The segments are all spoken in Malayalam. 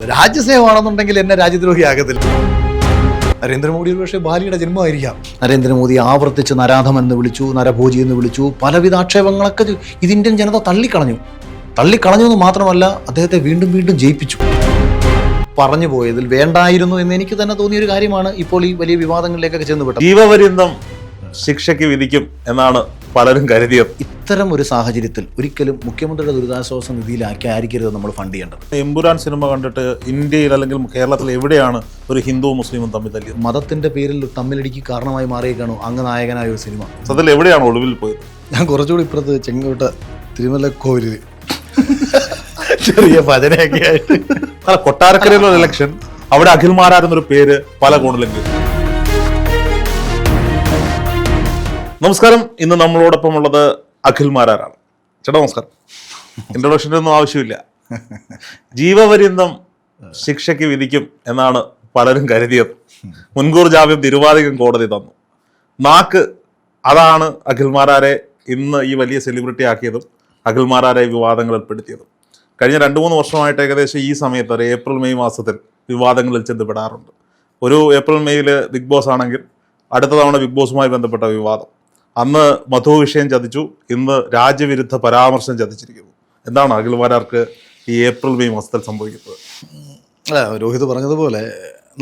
രാജ്യസ്നേഹമാണെന്നുണ്ടെങ്കിൽ എന്നെ രാജ്യദ്രോഹി ആകത്തില്ല നരേന്ദ്രമോദി ഒരു പക്ഷേ ബാലിയുടെ ജന്മമായിരിക്കാം. നരേന്ദ്രമോദി ആവർത്തിച്ച് നരാധം എന്ന് വിളിച്ചു നരഭോജി എന്ന് വിളിച്ചു പലവിധ ആക്ഷേപങ്ങളൊക്കെ ഇത് ഇത് ഇന്ത്യൻ ജനത തള്ളിക്കളഞ്ഞു. തള്ളിക്കളഞ്ഞു എന്ന് മാത്രമല്ല അദ്ദേഹത്തെ വീണ്ടും വീണ്ടും ജയിപ്പിച്ചു. പറഞ്ഞു പോയതിൽ വേണ്ടായിരുന്നു എന്ന് എനിക്ക് തന്നെ തോന്നിയ ഒരു കാര്യമാണ് ഇപ്പോൾ ഈ വലിയ വിവാദങ്ങളിലേക്കൊക്കെ ചെന്ന് പെട്ടത്. ജീവപര്യന്തം ശിക്ഷയ്ക്ക് വിധിക്കും എന്നാണ് പലരും കരുതിയത് ഇത്തരം ഒരു സാഹചര്യത്തിൽ ഒരിക്കലും മുഖ്യമന്ത്രിയുടെ ദുരിതാശ്വാസ നിധിയിലാക്കി ആയിരിക്കരുത് നമ്മൾ ഫണ്ട് ചെയ്യേണ്ടത്. എമ്പുരാൻ സിനിമ കണ്ടിട്ട് ഇന്ത്യയിൽ അല്ലെങ്കിൽ കേരളത്തിൽ എവിടെയാണ് ഒരു ഹിന്ദുവും മുസ്ലിമും തമ്മിൽ തല്ലിയത്? മതത്തിന്റെ പേരിൽ തമ്മിലടിക്ക് കാരണമായി മാറിയേക്കാണു അങ്ങ് നായകനായ ഒരു സിനിമ. അതിൽ എവിടെയാണ് ഒളിവിൽ പോയത്? ഞാൻ കുറച്ചുകൂടി ഇപ്പുറത്ത് ചെങ്കോട്ട തിരുമല കോവിലിൽ ചെറിയ ഭജനയൊക്കെ ആയിട്ട് കൊട്ടാരക്കരയിലുള്ള ഇലക്ഷൻ അവിടെ അഖിൽ മാറാരുന്നൊരു പേര് പല കോണിലും കേട്ടു നമസ്കാരം. ഇന്ന് നമ്മളോടൊപ്പം ഉള്ളത് അഖിൽ മാരാറാണ് ചേട്ടാ നമസ്കാരം. ഇൻട്രൊഡക്ഷന്റെ ഒന്നും ആവശ്യമില്ല. ജീവപര്യന്തം ശിക്ഷയ്ക്ക് വിധിക്കും എന്നാണ് പലരും കരുതിയത്. മുൻകൂർ ജാമ്യം തിരുവാതികം കോടതി തന്നു. നാക്ക് അതാണ് അഖിൽ മാരാരെ ഇന്ന് ഈ വലിയ സെലിബ്രിറ്റി ആക്കിയതും അഖിൽ മാരാരെ വിവാദങ്ങൾ ഏർപ്പെടുത്തിയതും കഴിഞ്ഞ രണ്ട് മൂന്ന് വർഷമായിട്ട് ഏകദേശം ഈ സമയത്ത് ഒരു ഏപ്രിൽ മെയ് മാസത്തിൽ വിവാദങ്ങളിൽ ചെന്നപ്പെടാറുണ്ട് ഒരു ഏപ്രിൽ മെയ്യിൽ ബിഗ് ബോസ് ആണെങ്കിൽ അടുത്ത തവണ ബിഗ് ബോസുമായി ബന്ധപ്പെട്ട വിവാദം. അന്ന് മധു വിഷയം ചതിച്ചു ഇന്ന് രാജ്യവിരുദ്ധ പരാമർശം ചതിച്ചിരിക്കുന്നു. എന്താണ് അഖിൽമാരാർക്ക് ഈ ഏപ്രിൽ മെയ് മാസത്തിൽ സംഭവിക്കുന്നത്? അല്ല രോഹിത് പറഞ്ഞതുപോലെ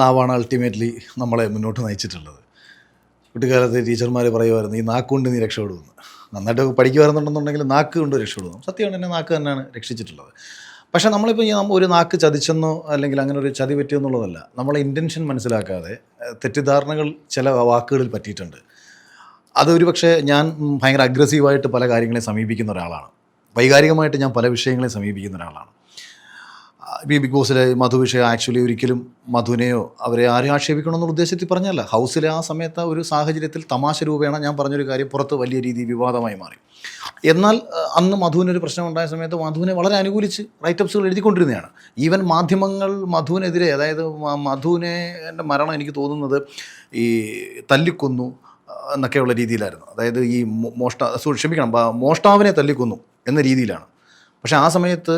നാവാണ് അൾട്ടിമേറ്റ്ലി നമ്മളെ മുന്നോട്ട് നയിച്ചിട്ടുള്ളത്. കുട്ടിക്കാലത്ത് ടീച്ചർമാർ പറയുമായിരുന്നു ഈ നാക്കുകൊണ്ട് നീ രക്ഷപ്പെടുമെന്ന് നന്നായിട്ട് പഠിക്കുമായിരുന്നുണ്ടെന്നുണ്ടെങ്കിൽ നാക്ക് കൊണ്ട് രക്ഷപ്പെടുന്നു. സത്യമാണ് എന്നെ നാക്ക് തന്നെയാണ് രക്ഷിച്ചിട്ടുള്ളത്. പക്ഷേ നമ്മളിപ്പോൾ ഒരു നാക്ക് ചതിച്ചെന്നോ അല്ലെങ്കിൽ അങ്ങനെ ഒരു ചതി പറ്റിയെന്നുള്ളതല്ല നമ്മളെ ഇന്റൻഷൻ മനസ്സിലാക്കാതെ തെറ്റിദ്ധാരണകൾ ചില വാക്കുകളിൽ പറ്റിയിട്ടുണ്ട്. അതൊരു പക്ഷേ ഞാൻ ഭയങ്കര അഗ്രസീവായിട്ട് പല കാര്യങ്ങളെ സമീപിക്കുന്ന ഒരാളാണ്. വൈകാരികമായിട്ട് ഞാൻ പല വിഷയങ്ങളെ സമീപിക്കുന്ന ഒരാളാണ്. ഈ ബിഗ് ബോസിലെ മധു വിഷയം ആക്ച്വലി ഒരിക്കലും മധുവിനെയോ അവരെ ആരെയും ആക്ഷേപിക്കണമെന്നുള്ള ഉദ്ദേശത്തിൽ പറഞ്ഞല്ല. ഹൗസിലെ ആ സമയത്ത് ഒരു സാഹചര്യത്തിൽ തമാശ രൂപേണ ഞാൻ പറഞ്ഞൊരു കാര്യം പുറത്ത് വലിയ രീതിയിൽ വിവാദമായി മാറി. എന്നാൽ അന്ന് മധുവിനൊരു പ്രശ്നം ഉണ്ടായ സമയത്ത് മധുവിനെ വളരെ അനുകൂലിച്ച് റൈറ്റപ്സുകൾ എഴുതിക്കൊണ്ടിരുന്നതാണ്. ഈവൻ മാധ്യമങ്ങൾ മധുവിനെതിരെ അതായത് മധുവിനെ എന്റെ മരണം എനിക്ക് തോന്നുന്നത് ഈ തല്ലിക്കൊന്നു എന്നൊക്കെയുള്ള രീതിയിലായിരുന്നു. അതായത് ഈ മോഷ്ട സൂക്ഷിപ്പിക്കണം മോഷ്ടാവിനെ തല്ലിക്കൊന്നു എന്ന രീതിയിലാണ്. പക്ഷേ ആ സമയത്ത്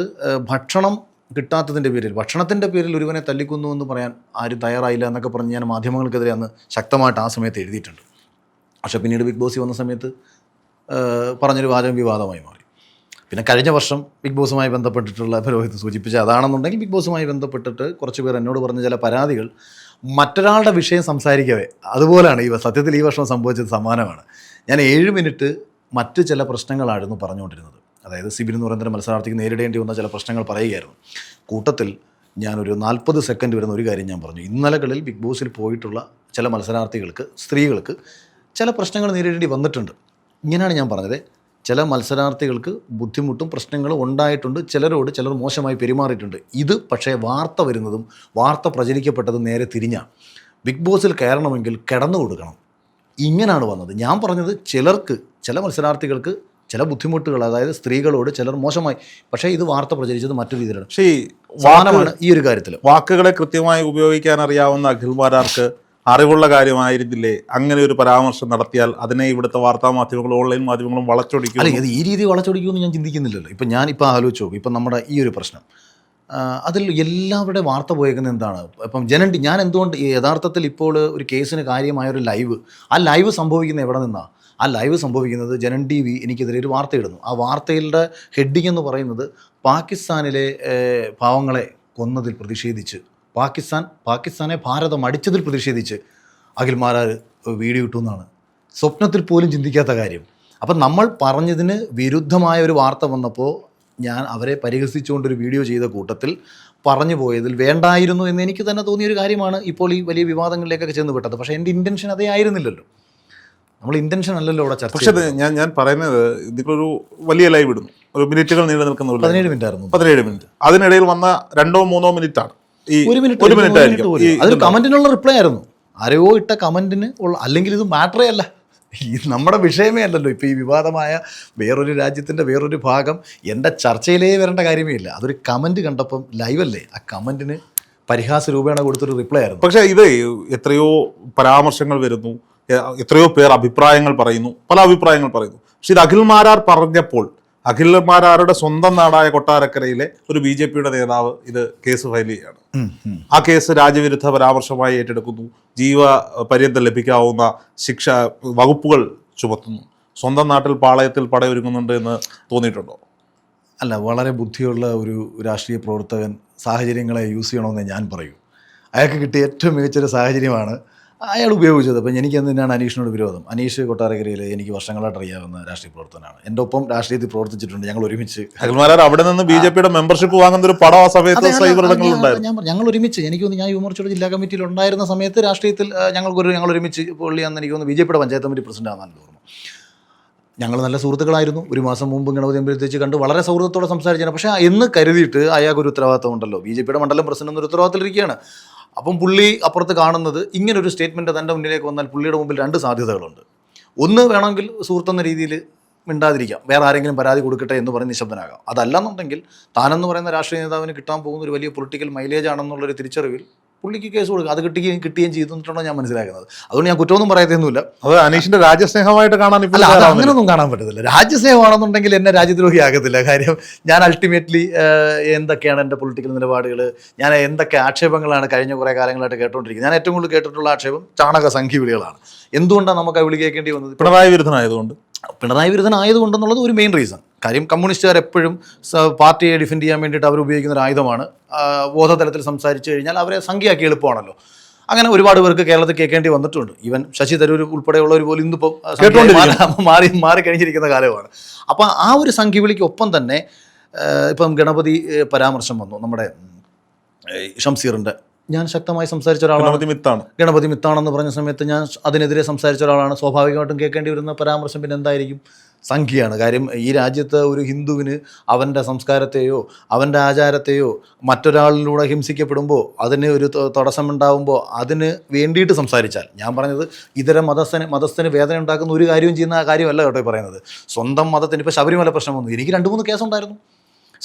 ഭക്ഷണം കിട്ടാത്തതിന്റെ പേരിൽ ഭക്ഷണത്തിന്റെ പേരിൽ ഒരുവനെ തല്ലിക്കുന്നു എന്ന് പറയാൻ ആരും തയ്യാറായില്ല എന്നൊക്കെ പറഞ്ഞ് ഞാൻ മാധ്യമങ്ങൾക്കെതിരെ അന്ന് ശക്തമായിട്ട് ആ സമയത്ത് എഴുതിയിട്ടുണ്ട്. പക്ഷേ പിന്നീട് ബിഗ് ബോസ് വന്ന സമയത്ത് പറഞ്ഞൊരു വാചകം വിവാദമായി മാറി. പിന്നെ കഴിഞ്ഞ വർഷം ബിഗ് ബോസുമായി ബന്ധപ്പെട്ടിട്ടുള്ള ഇപ്പോൾ രോഹിത് സൂചിപ്പിച്ച അതാണെന്നുണ്ടെങ്കിൽ ബിഗ് ബോസുമായി ബന്ധപ്പെട്ടിട്ട് കുറച്ച് പേർ എന്നോട് പറഞ്ഞ ചില പരാതികൾ മറ്റൊരാളുടെ വിഷയം സംസാരിക്കവേ. അതുപോലെയാണ് ഈ സത്യത്തിൽ ഈ വർഷം സംഭവിച്ചത് സമാനമാണ്. ഞാൻ ഏഴ് മിനിറ്റ് മറ്റ് ചില പ്രശ്നങ്ങളായിരുന്നു പറഞ്ഞുകൊണ്ടിരുന്നത്. അതായത് സിബിൻ എന്ന് പറയുന്ന മത്സരാർത്ഥിക്ക് നേരിടേണ്ടി വന്ന ചില പ്രശ്നങ്ങൾ പറയുകയായിരുന്നു. കൂട്ടത്തിൽ ഞാനൊരു നാൽപ്പത് സെക്കൻഡ് വരുന്ന ഒരു കാര്യം ഞാൻ പറഞ്ഞു. ഇന്നലകളിൽ ബിഗ് ബോസിൽ പോയിട്ടുള്ള ചില മത്സരാർത്ഥികൾക്ക് സ്ത്രീകൾക്ക് ചില പ്രശ്നങ്ങൾ നേരിടേണ്ടി വന്നിട്ടുണ്ട്. ഇങ്ങനെയാണ് ഞാൻ പറഞ്ഞത്. ചില മത്സരാർത്ഥികൾക്ക് ബുദ്ധിമുട്ടും പ്രശ്നങ്ങളും ഉണ്ടായിട്ടുണ്ട്. ചിലരോട് ചിലർ മോശമായി പെരുമാറിയിട്ടുണ്ട്. ഇത് പക്ഷേ വാർത്ത വരുന്നതും വാർത്ത പ്രചരിക്കപ്പെട്ടതും നേരെ തിരിഞ്ഞാണ് ബിഗ് ബോസിൽ കയറണമെങ്കിൽ കിടന്നു കൊടുക്കണം. ഇങ്ങനെയാണ് വന്നത്. ഞാൻ പറഞ്ഞത് ചിലർക്ക് ചില മത്സരാർത്ഥികൾക്ക് ചില ബുദ്ധിമുട്ടുകൾ അതായത് സ്ത്രീകളോട് ചിലർ മോശമായി. പക്ഷേ ഇത് വാർത്ത പ്രചരിച്ചത് മറ്റു രീതിയിലാണ്. പക്ഷേ ഈ വാഹനമാണ് ഈ ഒരു കാര്യത്തിൽ വാക്കുകളെ കൃത്യമായി ഉപയോഗിക്കാൻ അറിയാവുന്ന അഖിൽമാരാർക്ക് അറിവുള്ള കാര്യമായിരുന്നില്ലേ? അങ്ങനെ ഒരു പരാമർശം നടത്തിയാൽ അതിനെ ഇവിടുത്തെ വാർത്താ മാധ്യമങ്ങളും ഓൺലൈൻ മാധ്യമങ്ങളും വളച്ചൊടിക്കും. അല്ല ഈ രീതി വളച്ചൊടിക്കുമെന്ന് ഞാൻ ചിന്തിക്കുന്നില്ലല്ലോ. ഇപ്പം ഞാനിപ്പോൾ ആലോചിച്ചു ഇപ്പം നമ്മുടെ ഈ ഒരു പ്രശ്നം. അതിൽ എല്ലാവരുടെ വാർത്ത പോയേക്കുന്നത് എന്താണ്? ഇപ്പം ജനൻ ഞാൻ എന്തുകൊണ്ട് യഥാർത്ഥത്തിൽ ഇപ്പോൾ ഒരു കേസിന് കാര്യമായ ഒരു ലൈവ് ആ ലൈവ് സംഭവിക്കുന്നത് എവിടെ നിന്നാണ് ആ ലൈവ് സംഭവിക്കുന്നത് ജനൻ ടി വി എനിക്കെതിരെ ഒരു വാർത്ത ഇടുന്നു ആ വാർത്തയുടെ ഹെഡിങ് എന്ന് പറയുന്നത് പാകിസ്ഥാനിലെ പാവങ്ങളെ കൊന്നതിൽ പ്രതിഷേധിച്ച് പാകിസ്ഥാൻ പാകിസ്ഥാനെ ഭാരതം അടിച്ചതിൽ പ്രതിഷേധിച്ച് അഖിൽമാരാർ വീഡിയോ ഇട്ടു എന്നാണ്. സ്വപ്നത്തിൽ പോലും ചിന്തിക്കാത്ത കാര്യം. അപ്പം നമ്മൾ പറഞ്ഞതിന് വിരുദ്ധമായ ഒരു വാർത്ത വന്നപ്പോൾ ഞാൻ അവരെ പരിഹസിച്ചുകൊണ്ടൊരു വീഡിയോ ചെയ്ത കൂട്ടത്തിൽ പറഞ്ഞു പോയതിൽ വേണ്ടായിരുന്നു എന്ന് എനിക്ക് തന്നെ തോന്നിയൊരു കാര്യമാണ് ഇപ്പോൾ ഈ വലിയ വിവാദങ്ങളിലേക്കൊക്കെ ചെന്ന് വിട്ടത് പക്ഷേ എന്റെ ഇന്റൻഷൻ അതേ ആയിരുന്നില്ലല്ലോ. നമ്മൾ ഇന്റൻഷൻ അല്ലല്ലോ അവിടെ ചർച്ച പക്ഷേ ഞാൻ ഞാൻ പറയുന്നത് ഒരു വലിയ ലൈവ് ഇടുന്നു. ഒരു മിനിറ്റുകൾ നീണ്ടു നിൽക്കുന്ന പതിനേഴ് മിനിറ്റ് ആയിരുന്നു പതിനേഴ് മിനിറ്റ്. അതിനിടയിൽ വന്ന രണ്ടോ മൂന്നോ മിനിറ്റാണ്. ആണ് ഈ ഒരു മിനിറ്റ് ഒരു മിനിറ്റ് ആയിരിക്കും. ഈ അതൊരു കമന്റിനുള്ള റിപ്ലൈ ആയിരുന്നു. ആരോ ഇട്ട കമന്റിന് ഉള്ള അല്ലെങ്കിൽ ഇത് മാറ്ററേ അല്ല. ഈ നമ്മുടെ വിഷയമേ അല്ലല്ലോ. ഇപ്പോൾ ഈ വിവാദമായ വേറൊരു രാജ്യത്തിന്റെ വേറൊരു ഭാഗം എന്റെ ചർച്ചയിലേ വരേണ്ട കാര്യമേ ഇല്ല. അതൊരു കമന്റ് കണ്ടപ്പം ലൈവല്ലേ ആ കമന്റിന് പരിഹാസ രൂപേണ കൊടുത്തൊരു റിപ്ലൈ ആയിരുന്നു. പക്ഷെ ഇത് എത്രയോ പരാമർശങ്ങൾ വരുന്നു. എ- എത്രയോ പേർ അഭിപ്രായങ്ങൾ പറയുന്നു. പല അഭിപ്രായങ്ങൾ പറയുന്നു. പക്ഷെ ഇത് അഖിൽ മാരാർ പറഞ്ഞപ്പോൾ അഖിലന്മാരാരുടെ സ്വന്തം നാടായ കൊട്ടാരക്കരയിലെ ഒരു ബി ജെ പിയുടെ നേതാവ് ഇത് കേസ് ഫയൽ ചെയ്യുകയാണ്. ആ കേസ് രാജ്യവിരുദ്ധ പരാമർശമായി ഏറ്റെടുക്കുന്നു. ജീവ പര്യന്തം ലഭിക്കാവുന്ന ശിക്ഷ വകുപ്പുകൾ ചുമത്തുന്നു. സ്വന്തം നാട്ടിൽ പാളയത്തിൽ പടയൊരുങ്ങുന്നുണ്ട് എന്ന് തോന്നിയിട്ടുണ്ടോ? അല്ല വളരെ ബുദ്ധിയുള്ള ഒരു രാഷ്ട്രീയ പ്രവർത്തകൻ സാഹചര്യങ്ങളെ യൂസ് ചെയ്യണമെന്ന് ഞാൻ പറയൂ. അയാൾക്ക് കിട്ടിയ ഏറ്റവും മികച്ചൊരു സാഹചര്യമാണ് അയാൾ ഉപയോഗിച്ചത്. അപ്പം എനിക്ക് എന്തിനാണ് അനീഷിനോട് വിരോധം? അനീഷ് കൊട്ടാരക്കരയിൽ എനിക്ക് വർഷങ്ങളായിട്ട് അറിയാവുന്ന രാഷ്ട്രീയ പ്രവർത്തനമാണ് എന്റെ ഒപ്പം രാഷ്ട്രീയത്തിൽ പ്രവർത്തിച്ചിട്ടുണ്ട്. ഞങ്ങൾ ഒരുമിച്ച് അഖിൽമാരാർ അവിടെ നിന്ന് ബി ജെ പിയുടെ മെമ്പർഷിപ്പ് വാങ്ങുന്ന ഒരു പടം ആ സമയത്ത് ഞങ്ങൾ ഒരുമിച്ച് എനിക്ക് തോന്നുന്നു ഞാൻ യുവമോർച്ചയുടെ ജില്ലാ കമ്മിറ്റിയിൽ ഉണ്ടായിരുന്ന സമയത്ത് രാഷ്ട്രീയത്തിൽ ഞങ്ങൾക്കൊരു ഞങ്ങൾ ഒരുമിച്ച് പുള്ളി അന്ന് എനിക്ക് തോന്നുന്നു ബി ജെ പിയുടെ പഞ്ചായത്ത് കമ്മിറ്റി പ്രസിഡന്റ് ആണെന്ന് തോന്നുന്നു ഞങ്ങൾ നല്ല സുഹൃത്തുക്കളായിരുന്നു. ഒരു മാസം മുമ്പ് ഗണപതി അമ്പലത്തിൽ വെച്ച് കണ്ട് വളരെ സൗഹൃദത്തോടെ സംസാരിച്ചാണ്. പക്ഷേ എന്ന് കരുതിയിട്ട് അയാൾക്ക് ഒരു ഉത്തരവാദിത്തം ഉണ്ടല്ലോ. ബി ജെ പിയുടെ മണ്ഡലം പ്രസിഡന്റ് എന്നൊരു ഉത്തരവാദിത്തത്തിലിരിക്കുകയാണ്. അപ്പം പുള്ളി അപ്പുറത്ത് കാണുന്നത് ഇങ്ങനൊരു സ്റ്റേറ്റ്മെന്റ് തന്റെ മുന്നിലേക്ക് വന്നാൽ പുള്ളിയുടെ മുമ്പിൽ രണ്ട് സാധ്യതകളുണ്ട്. ഒന്ന് വേണമെങ്കിൽ സുഹൃത്തെന്ന രീതിയിൽ മിണ്ടാതിരിക്കാം. വേറെ ആരെങ്കിലും പരാതി കൊടുക്കട്ടെ എന്ന് പറഞ്ഞ് നിശബ്ദനാകാം. അതല്ലെന്നുണ്ടെങ്കിൽ താനെന്ന് പറയുന്ന രാഷ്ട്രീയ നേതാവിന് കിട്ടാൻ പോകുന്ന ഒരു വലിയ പൊളിറ്റിക്കൽ മൈലേജ് ആണെന്നുള്ളൊരു തിരിച്ചറിവിൽ പുള്ളിക്ക് കേസ് കൊടുക്കുക. അത് കിട്ടുകയും കിട്ടുകയും എന്നിട്ടാണോ ഞാൻ മനസ്സിലാക്കുന്നത്. അതുകൊണ്ട് ഞാൻ കുറ്റമൊന്നും പറയത്തൊന്നുമില്ല അത് അനീഷിന്റെ രാജ്യസ്നേഹമായിട്ട് കാണാൻ ഇപ്പോൾ അത് അങ്ങനെയൊന്നും കാണാൻ പറ്റത്തില്ല. രാജ്യസ്നേഹമാണെന്നുണ്ടെങ്കിൽ എന്നെ രാജ്യദ്രോഹി ആകത്തില്ല. കാര്യം ഞാൻ അൾട്ടിമേറ്റ്ലി എന്തൊക്കെയാണ് എന്റെ പൊളിറ്റിക്കൽ നിലപാടുകൾ ഞാൻ എന്തൊക്കെ ആക്ഷേപങ്ങളാണ് കഴിഞ്ഞ കുറേ കാലങ്ങളായിട്ട് കേട്ടുകൊണ്ടിരിക്കുന്നത് ഞാൻ ഏറ്റവും കൂടുതൽ കേട്ടിട്ടുള്ള ആക്ഷേപം ചാണക സംഖ്യ വിളികളാണ്. എന്തുകൊണ്ടാണ് നമുക്ക് ആ വിളി കേൾക്കേണ്ടി വന്നത്? പിണറായി വിരുദ്ധനായതുകൊണ്ട്. പിണറായി വിരുദ്ധനായതുകൊണ്ടെന്നുള്ളത് ഒരു മെയിൻ റീസൺ കാര്യം കമ്മ്യൂണിസ്റ്റുകാർ എപ്പോഴും പാർട്ടിയെ ഡിഫെൻഡ് ചെയ്യാൻ വേണ്ടിയിട്ട് അവർ ഉപയോഗിക്കുന്ന ഒരു ആയുധമാണ്. ബോധതലത്തിൽ സംസാരിച്ചു കഴിഞ്ഞാൽ അവരെ സംഖ്യയാക്കി എളുപ്പമാണല്ലോ. അങ്ങനെ ഒരുപാട് പേർക്ക് കേരളത്തിൽ കേൾക്കേണ്ടി വന്നിട്ടുണ്ട്. ഈവൻ ശശി തരൂർ ഉൾപ്പെടെയുള്ളവർ പോലും ഇന്നിപ്പോൾ മാറി മാറി കഴിഞ്ഞിരിക്കുന്ന കാലമാണ്. അപ്പോൾ ആ ഒരു സംഖ്യ വിളിക്ക് ഒപ്പം തന്നെ ഇപ്പം ഗണപതി പരാമർശം വന്നു. നമ്മുടെ ഷംസീറിന്റെ ഞാൻ ശക്തമായി സംസാരിച്ച ഒരാളാണ്. ഗണപതി മിത്താണ്. ഗണപതി മിത്താണെന്ന് പറഞ്ഞ സമയത്ത് ഞാൻ അതിനെതിരെ സംസാരിച്ച ഒരാളാണ്. സ്വാഭാവികമായിട്ടും കേൾക്കേണ്ടി വരുന്ന പരാമർശം പിന്നെ എന്തായിരിക്കും? സംഖ്യയാണ്. കാര്യം ഈ രാജ്യത്ത് ഒരു ഹിന്ദുവിന് അവന്റെ സംസ്കാരത്തെയോ അവന്റെ ആചാരത്തെയോ മറ്റൊരാളിലൂടെ ഹിംസിക്കപ്പെടുമ്പോൾ അതിന് ഒരു തടസ്സമുണ്ടാകുമ്പോൾ അതിന് വേണ്ടിയിട്ട് സംസാരിച്ചാൽ. ഞാൻ പറഞ്ഞത് ഇതര മതസ്ഥന് മതസ്ഥന് വേദന ഉണ്ടാക്കുന്ന ഒരു കാര്യവും ചെയ്യുന്ന കാര്യമല്ല കേട്ടോ പറയുന്നത്. സ്വന്തം മതത്തിന് ഇപ്പോൾ ശബരിമല പ്രശ്നം വന്നു. എനിക്ക് രണ്ട് മൂന്ന് കേസുണ്ടായിരുന്നു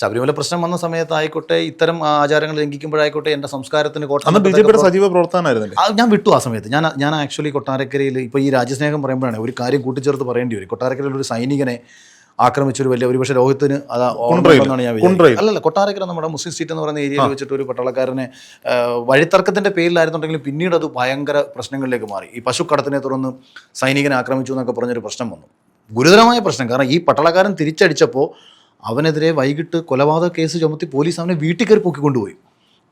ശബരിമല പ്രശ്നം വന്ന സമയത്തായിക്കോട്ടെ ഇത്തരം ആചാരങ്ങൾ ലംഘിക്കുമ്പോഴായിക്കോട്ടെ എന്റെ സംസ്കാരത്തിന് കോട്ടം അന്ന് ബി സജീവ പ്രവർത്തനമായിരുന്നു ഞാൻ വിട്ടു ആ സമയത്ത്. ഞാൻ ഞാൻ ആക്ച്വലി കൊട്ടാരക്കരയിൽ ഇപ്പോൾ ഈ രാജ്യസ്നേഹം പറയുമ്പോഴാണ് ഒരു കാര്യം കൂട്ടിച്ചേർത്ത് പറയേണ്ടി വരും. കൊട്ടാരക്കരയിൽ ഒരു സൈനികനെ ആക്രമിച്ചൊരു വലിയ ഒരുപക്ഷെ രോഹിത്തിന് അത് എന്നാണ് ഞാൻ അല്ലല്ല കൊട്ടാരക്കര നമ്മുടെ മുസ്ലിം സ്ട്രീറ്റ് എന്ന് പറയുന്ന ഏരിയയിൽ വെച്ചിട്ട് ഒരു പട്ടാളക്കാരനെ വഴിത്തർക്കത്തിന്റെ പേരിലായിരുന്നുണ്ടെങ്കിലും പിന്നീട് അത് ഭയങ്കര പ്രശ്നങ്ങളിലേക്ക് മാറി. ഈ പശുക്കടത്തിനെ തുടർന്ന് സൈനികനെ ആക്രമിച്ചു എന്നൊക്കെ പറഞ്ഞൊരു പ്രശ്നം വന്നു. ഗുരുതരമായ പ്രശ്നം. കാരണം ഈ പട്ടാളക്കാരൻ തിരിച്ചടിച്ചപ്പോൾ അവനെതിരെ വൈകിട്ട് കൊലപാതക കേസ് ചുമത്തി പോലീസ് അവനെ വീട്ടിൽ കയറി പൊക്കിക്കൊണ്ടുപോയി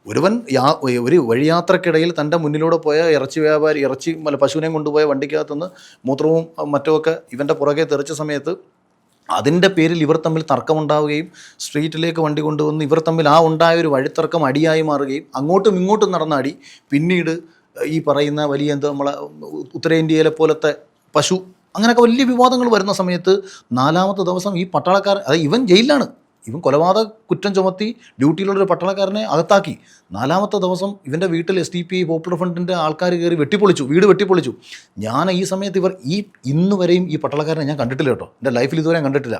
ഒരുവൻ യാ ഒരു വഴിയാത്രക്കിടയിൽ തന്റെ മുന്നിലൂടെ പോയ ഇറച്ചി വ്യാപാരി ഇറച്ചി അല്ല പശുവിനെയും കൊണ്ടുപോയ വണ്ടിക്കകത്തുനിന്ന് മൂത്രവും മറ്റുമൊക്കെ ഇവന്റെ പുറകെ തെറിച്ച സമയത്ത് അതിന്റെ പേരിൽ ഇവർ തമ്മിൽ തർക്കമുണ്ടാവുകയും സ്ട്രീറ്റിലേക്ക് വണ്ടി കൊണ്ടുവന്ന് ഇവർ തമ്മിൽ ആ ഉണ്ടായ ഒരു വഴിത്തർക്കം അടിയായി മാറുകയും അങ്ങോട്ടും ഇങ്ങോട്ടും നടന്ന അടി പിന്നീട് ഈ പറയുന്ന വലിയ എന്താ നമ്മളെ ഉത്തരേന്ത്യയിലെ പോലത്തെ പശു അങ്ങനെയൊക്കെ വലിയ വിവാദങ്ങൾ വരുന്ന സമയത്ത് നാലാമത്തെ ദിവസം ഈ പട്ടാളക്കാരൻ അതായത് ഇവൻ ജയിലിലാണ്. ഇവൻ കൊലപാതക കുറ്റം ചുമത്തി ഡ്യൂട്ടിയിലുള്ളൊരു പട്ടാളക്കാരനെ അകത്താക്കി. നാലാമത്തെ ദിവസം ഇവന്റെ വീട്ടിൽ എസ് ഡി പി പോപ്പുലർ ഫ്രണ്ടിന്റെ ആൾക്കാർ കയറി വെട്ടിപ്പൊളിച്ചു വീട് വെട്ടിപ്പൊളിച്ചു. ഞാൻ ഈ സമയത്ത് ഇവർ ഈ ഇന്ന് വരെയും ഈ പട്ടാളക്കാരനെ ഞാൻ കണ്ടിട്ടില്ല കേട്ടോ. എന്റെ ലൈഫിൽ ഇതുവരെ കണ്ടിട്ടില്ല.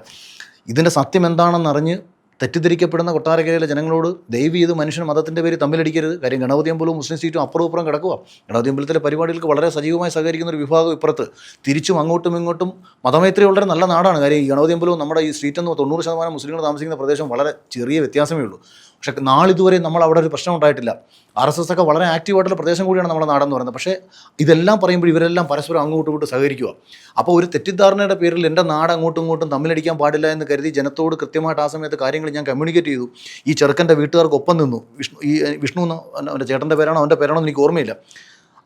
ഇതിന്റെ സത്യം എന്താണെന്ന് അറിഞ്ഞ് തെറ്റിദ്ധരിക്കപ്പെടുന്ന കൊട്ടാരക്കരയിലെ ജനങ്ങളോട് ദൈവം ഇത് മനുഷ്യൻ മതത്തിന്റെ പേര് തമ്മിലടിക്കരുത്. കാര്യം ഗണപതി അമ്പലവും മുസ്ലിം സീറ്റും അപ്പുറം ഇപ്പുറം കിടക്കുക. ഗണപതി അമ്പലത്തിലെ പരിപാടികൾക്ക് വളരെ സജീവമായി സഹകരിക്കുന്ന ഒരു വിഭാഗം ഇപ്പുറത്ത്. തിരിച്ചും അങ്ങോട്ടും ഇങ്ങോട്ടും മതമൈത്രി വളരെ നല്ല നാടാണ്. കാര്യം ഈ ഗണപതി അമ്പലവും നമ്മുടെ ഈ സ്ട്രീറ്റ് എന്ന് തൊണ്ണൂറ് ശതമാനം മുസ്ലിങ്ങൾ താമസിക്കുന്ന പ്രദേശം വളരെ ചെറിയ വ്യത്യാസമേ ഉള്ളൂ. പക്ഷേ നാളിതുവരെ നമ്മൾ അവിടെ ഒരു പ്രശ്നം ഉണ്ടായിട്ടില്ല. ആർ എസ് എസ് ഒക്കെ വളരെ ആക്റ്റീവായിട്ടുള്ള പ്രദേശം കൂടിയാണ് നമ്മുടെ നാടെന്ന് പറയുന്നത്. പക്ഷേ ഇതെല്ലാം പറയുമ്പോൾ ഇവരെല്ലാം പരസ്പരം അങ്ങോട്ടും ഇങ്ങോട്ടും സഹകരിക്കുക. അപ്പോൾ ഒരു തെറ്റിദ്ധാരണയുടെ പേരിൽ എന്റെ നാട് അങ്ങോട്ടും ഇങ്ങോട്ടും തമ്മിലടിക്കാൻ പാടില്ല എന്ന് കരുതി ജനത്തോട് കൃത്യമായിട്ട് ആ സമയത്ത് കാര്യങ്ങൾ ഞാൻ കമ്മ്യൂണിക്കേറ്റ് ചെയ്തു. ഈ ചെറുക്കന്റെ വീട്ടുകാർക്ക് ഒപ്പം നിന്നു. വിഷ്ണു ഈ വിഷ്ണു എന്ന് അവന്റെ ചേട്ടന്റെ പേരാണോ അവന്റെ പേരാണോ എനിക്ക് ഓർമ്മയില്ല.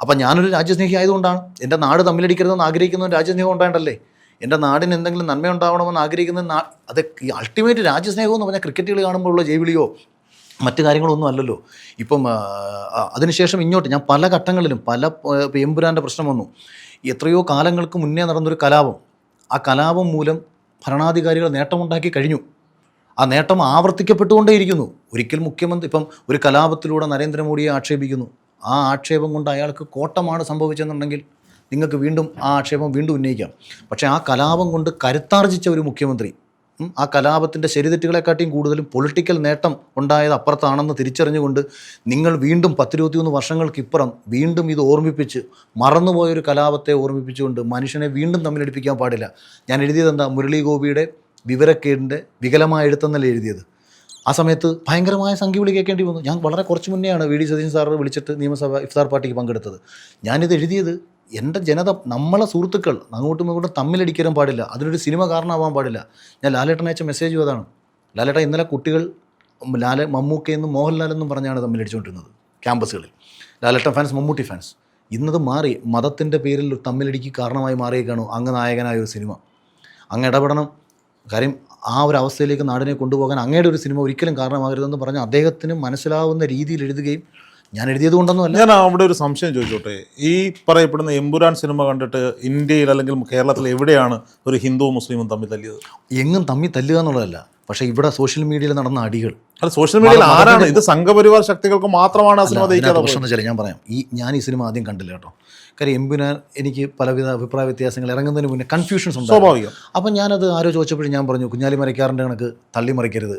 അപ്പം ഞാനൊരു രാജ്യസ്നേഹി ആയതുകൊണ്ടാണ്. എന്റെ നാട് തമ്മിലടിക്കരുതെന്ന് ആഗ്രഹിക്കുന്ന ഒരു രാജ്യസ്നേഹം ഉണ്ടായിട്ടല്ലേ? എന്റെ നാടിന് എന്തെങ്കിലും നന്മ ഉണ്ടാവണമെന്ന് ആഗ്രഹിക്കുന്ന അത് അൾട്ടിമേറ്റ് രാജ്യസ്നേഹം എന്ന് പറഞ്ഞാൽ ക്രിക്കറ്റ് കളി കാണുമ്പോഴുള്ള ജൈവിളിയോ മറ്റു കാര്യങ്ങളൊന്നും അല്ലല്ലോ. ഇപ്പം അതിനുശേഷം ഇങ്ങോട്ട് ഞാൻ പല ഘട്ടങ്ങളിലും പല എമ്പുരാന്റെ പ്രശ്നം വന്നു. എത്രയോ കാലങ്ങൾക്ക് മുന്നേ നടന്നൊരു കലാപം. ആ കലാപം മൂലം ഭരണാധികാരികൾ നേട്ടമുണ്ടാക്കി കഴിഞ്ഞു. ആ നേട്ടം ആവർത്തിക്കപ്പെട്ടുകൊണ്ടേയിരിക്കുന്നു. ഒരിക്കൽ മുഖ്യമന്ത്രി ഇപ്പം ഒരു കലാപത്തിലൂടെ നരേന്ദ്രമോദിയെ ആക്ഷേപിക്കുന്നു. ആ ആക്ഷേപം കൊണ്ട് അയാൾക്ക് കോട്ടമാണ് സംഭവിച്ചെന്നുണ്ടെങ്കിൽ നിങ്ങൾക്ക് വീണ്ടും ആ ആക്ഷേപം വീണ്ടും ഉന്നയിക്കാം. പക്ഷേ ആ കലാപം കൊണ്ട് കരുത്താർജിച്ച ഒരു മുഖ്യമന്ത്രി ആ കലാപത്തിന്റെ ശരിതെറ്റുകളെക്കാട്ടിയും കൂടുതലും പൊളിറ്റിക്കൽ നേട്ടം ഉണ്ടായത് അപ്പുറത്താണെന്ന് തിരിച്ചറിഞ്ഞുകൊണ്ട് നിങ്ങൾ വീണ്ടും പത്തിരുപത്തിയൊന്ന് വർഷങ്ങൾക്കിപ്പുറം വീണ്ടും ഇത് ഓർമ്മിപ്പിച്ച് മറന്നുപോയൊരു കലാപത്തെ ഓർമ്മിപ്പിച്ചുകൊണ്ട് മനുഷ്യനെ വീണ്ടും തമ്മിലടിപ്പിക്കാൻ പാടില്ല. ഞാൻ എഴുതിയത് എന്താ? മുരളി ഗോപിയുടെ വിവരക്കേടിന്റെ വികലമായ എഴുത്തെന്നല്ലേ എഴുതിയത്? ആ സമയത്ത് ഭയങ്കരമായ സംഖ്യ വിളി കേൾക്കേണ്ടി വന്നു. ഞാൻ വളരെ കുറച്ച് മുന്നെയാണ് വി ഡി സതീശൻ സാറ് വിളിച്ചിട്ട് നിയമസഭ ഇഫ്താർ പാർട്ടിക്ക് പങ്കെടുത്തത്. ഞാനിത് എഴുതിയത് എന്റെ ജനത നമ്മളെ സുഹൃത്തുക്കൾ അങ്ങോട്ടും ഇങ്ങോട്ടും തമ്മിലടിക്കാൻ പാടില്ല. അതിനൊരു സിനിമ കാരണമാവാൻ പാടില്ല. ഞാൻ ലാലേട്ടൻ അയച്ച മെസ്സേജും അതാണ് ലാലേട്ടൻ ഇന്നലെ കുട്ടികൾ ലാല മമ്മൂക്കയെന്നും മോഹൻലാലെന്നും പറഞ്ഞാണ് തമ്മിലടിച്ചുകൊണ്ടിരുന്നത് ക്യാമ്പസുകളിൽ. ലാലേട്ടൻ ഫാൻസ് മമ്മൂട്ടി ഫാൻസ് ഇന്നത് മാറി മതത്തിന്റെ പേരിൽ തമ്മിലടിക്ക് കാരണമായി മാറിയേക്കാണ് അങ്ങ് നായകനായ ഒരു സിനിമ. അങ്ങ് ഇടപെടണം. കാര്യം ആ ഒരു അവസ്ഥയിലേക്ക് നാടിനെ കൊണ്ടുപോകാൻ അങ്ങയുടെ ഒരു സിനിമ ഒരിക്കലും കാരണമാകരുതെന്ന് പറഞ്ഞ് അദ്ദേഹത്തിന് മനസ്സിലാവുന്ന രീതിയിൽ എഴുതുകയും ഞാൻ എഴുതിയത് കൊണ്ടൊന്നുമല്ല ഞാൻ അവിടെ ഒരു സംശയം ചോദിച്ചോട്ടെ? ഈ പറയപ്പെടുന്ന എമ്പുരാൻ സിനിമ കണ്ടിട്ട് ഇന്ത്യയിൽ അല്ലെങ്കിൽ കേരളത്തിൽ എവിടെയാണ് ഒരു ഹിന്ദുവും മുസ്ലിമും തമ്മിൽ തല്ലിയത്? എങ്ങും തമ്മിൽ തല്ലുക എന്നുള്ളതല്ല. പക്ഷേ ഇവിടെ സോഷ്യൽ മീഡിയയിൽ നടന്ന അടികൾ. അല്ല സോഷ്യൽ മീഡിയയിൽ ആരാണ്? ഇത് സംഘപരിവാർ ശക്തികൾക്ക് മാത്രമാണ് ആ സിനിമ പ്രശ്നം വെച്ചാൽ ഞാൻ പറയാം. ഈ ഞാൻ ഈ സിനിമ ആദ്യം കണ്ടില്ല കേട്ടോ. കാര്യം എമ്പുനാൻ എനിക്ക് പലവിധ അഭിപ്രായ വ്യത്യാസങ്ങൾ ഇറങ്ങുന്നതിന് മുന്നേ കൺഫ്യൂഷൻസ് ഉണ്ട് സ്വാഭാവികം. അപ്പം ഞാനത് ആരോ ചോദിച്ചപ്പോഴും ഞാൻ പറഞ്ഞു കുഞ്ഞാലി മരക്കാറിന്റെ കണക്ക് തള്ളി മറിക്കരുത്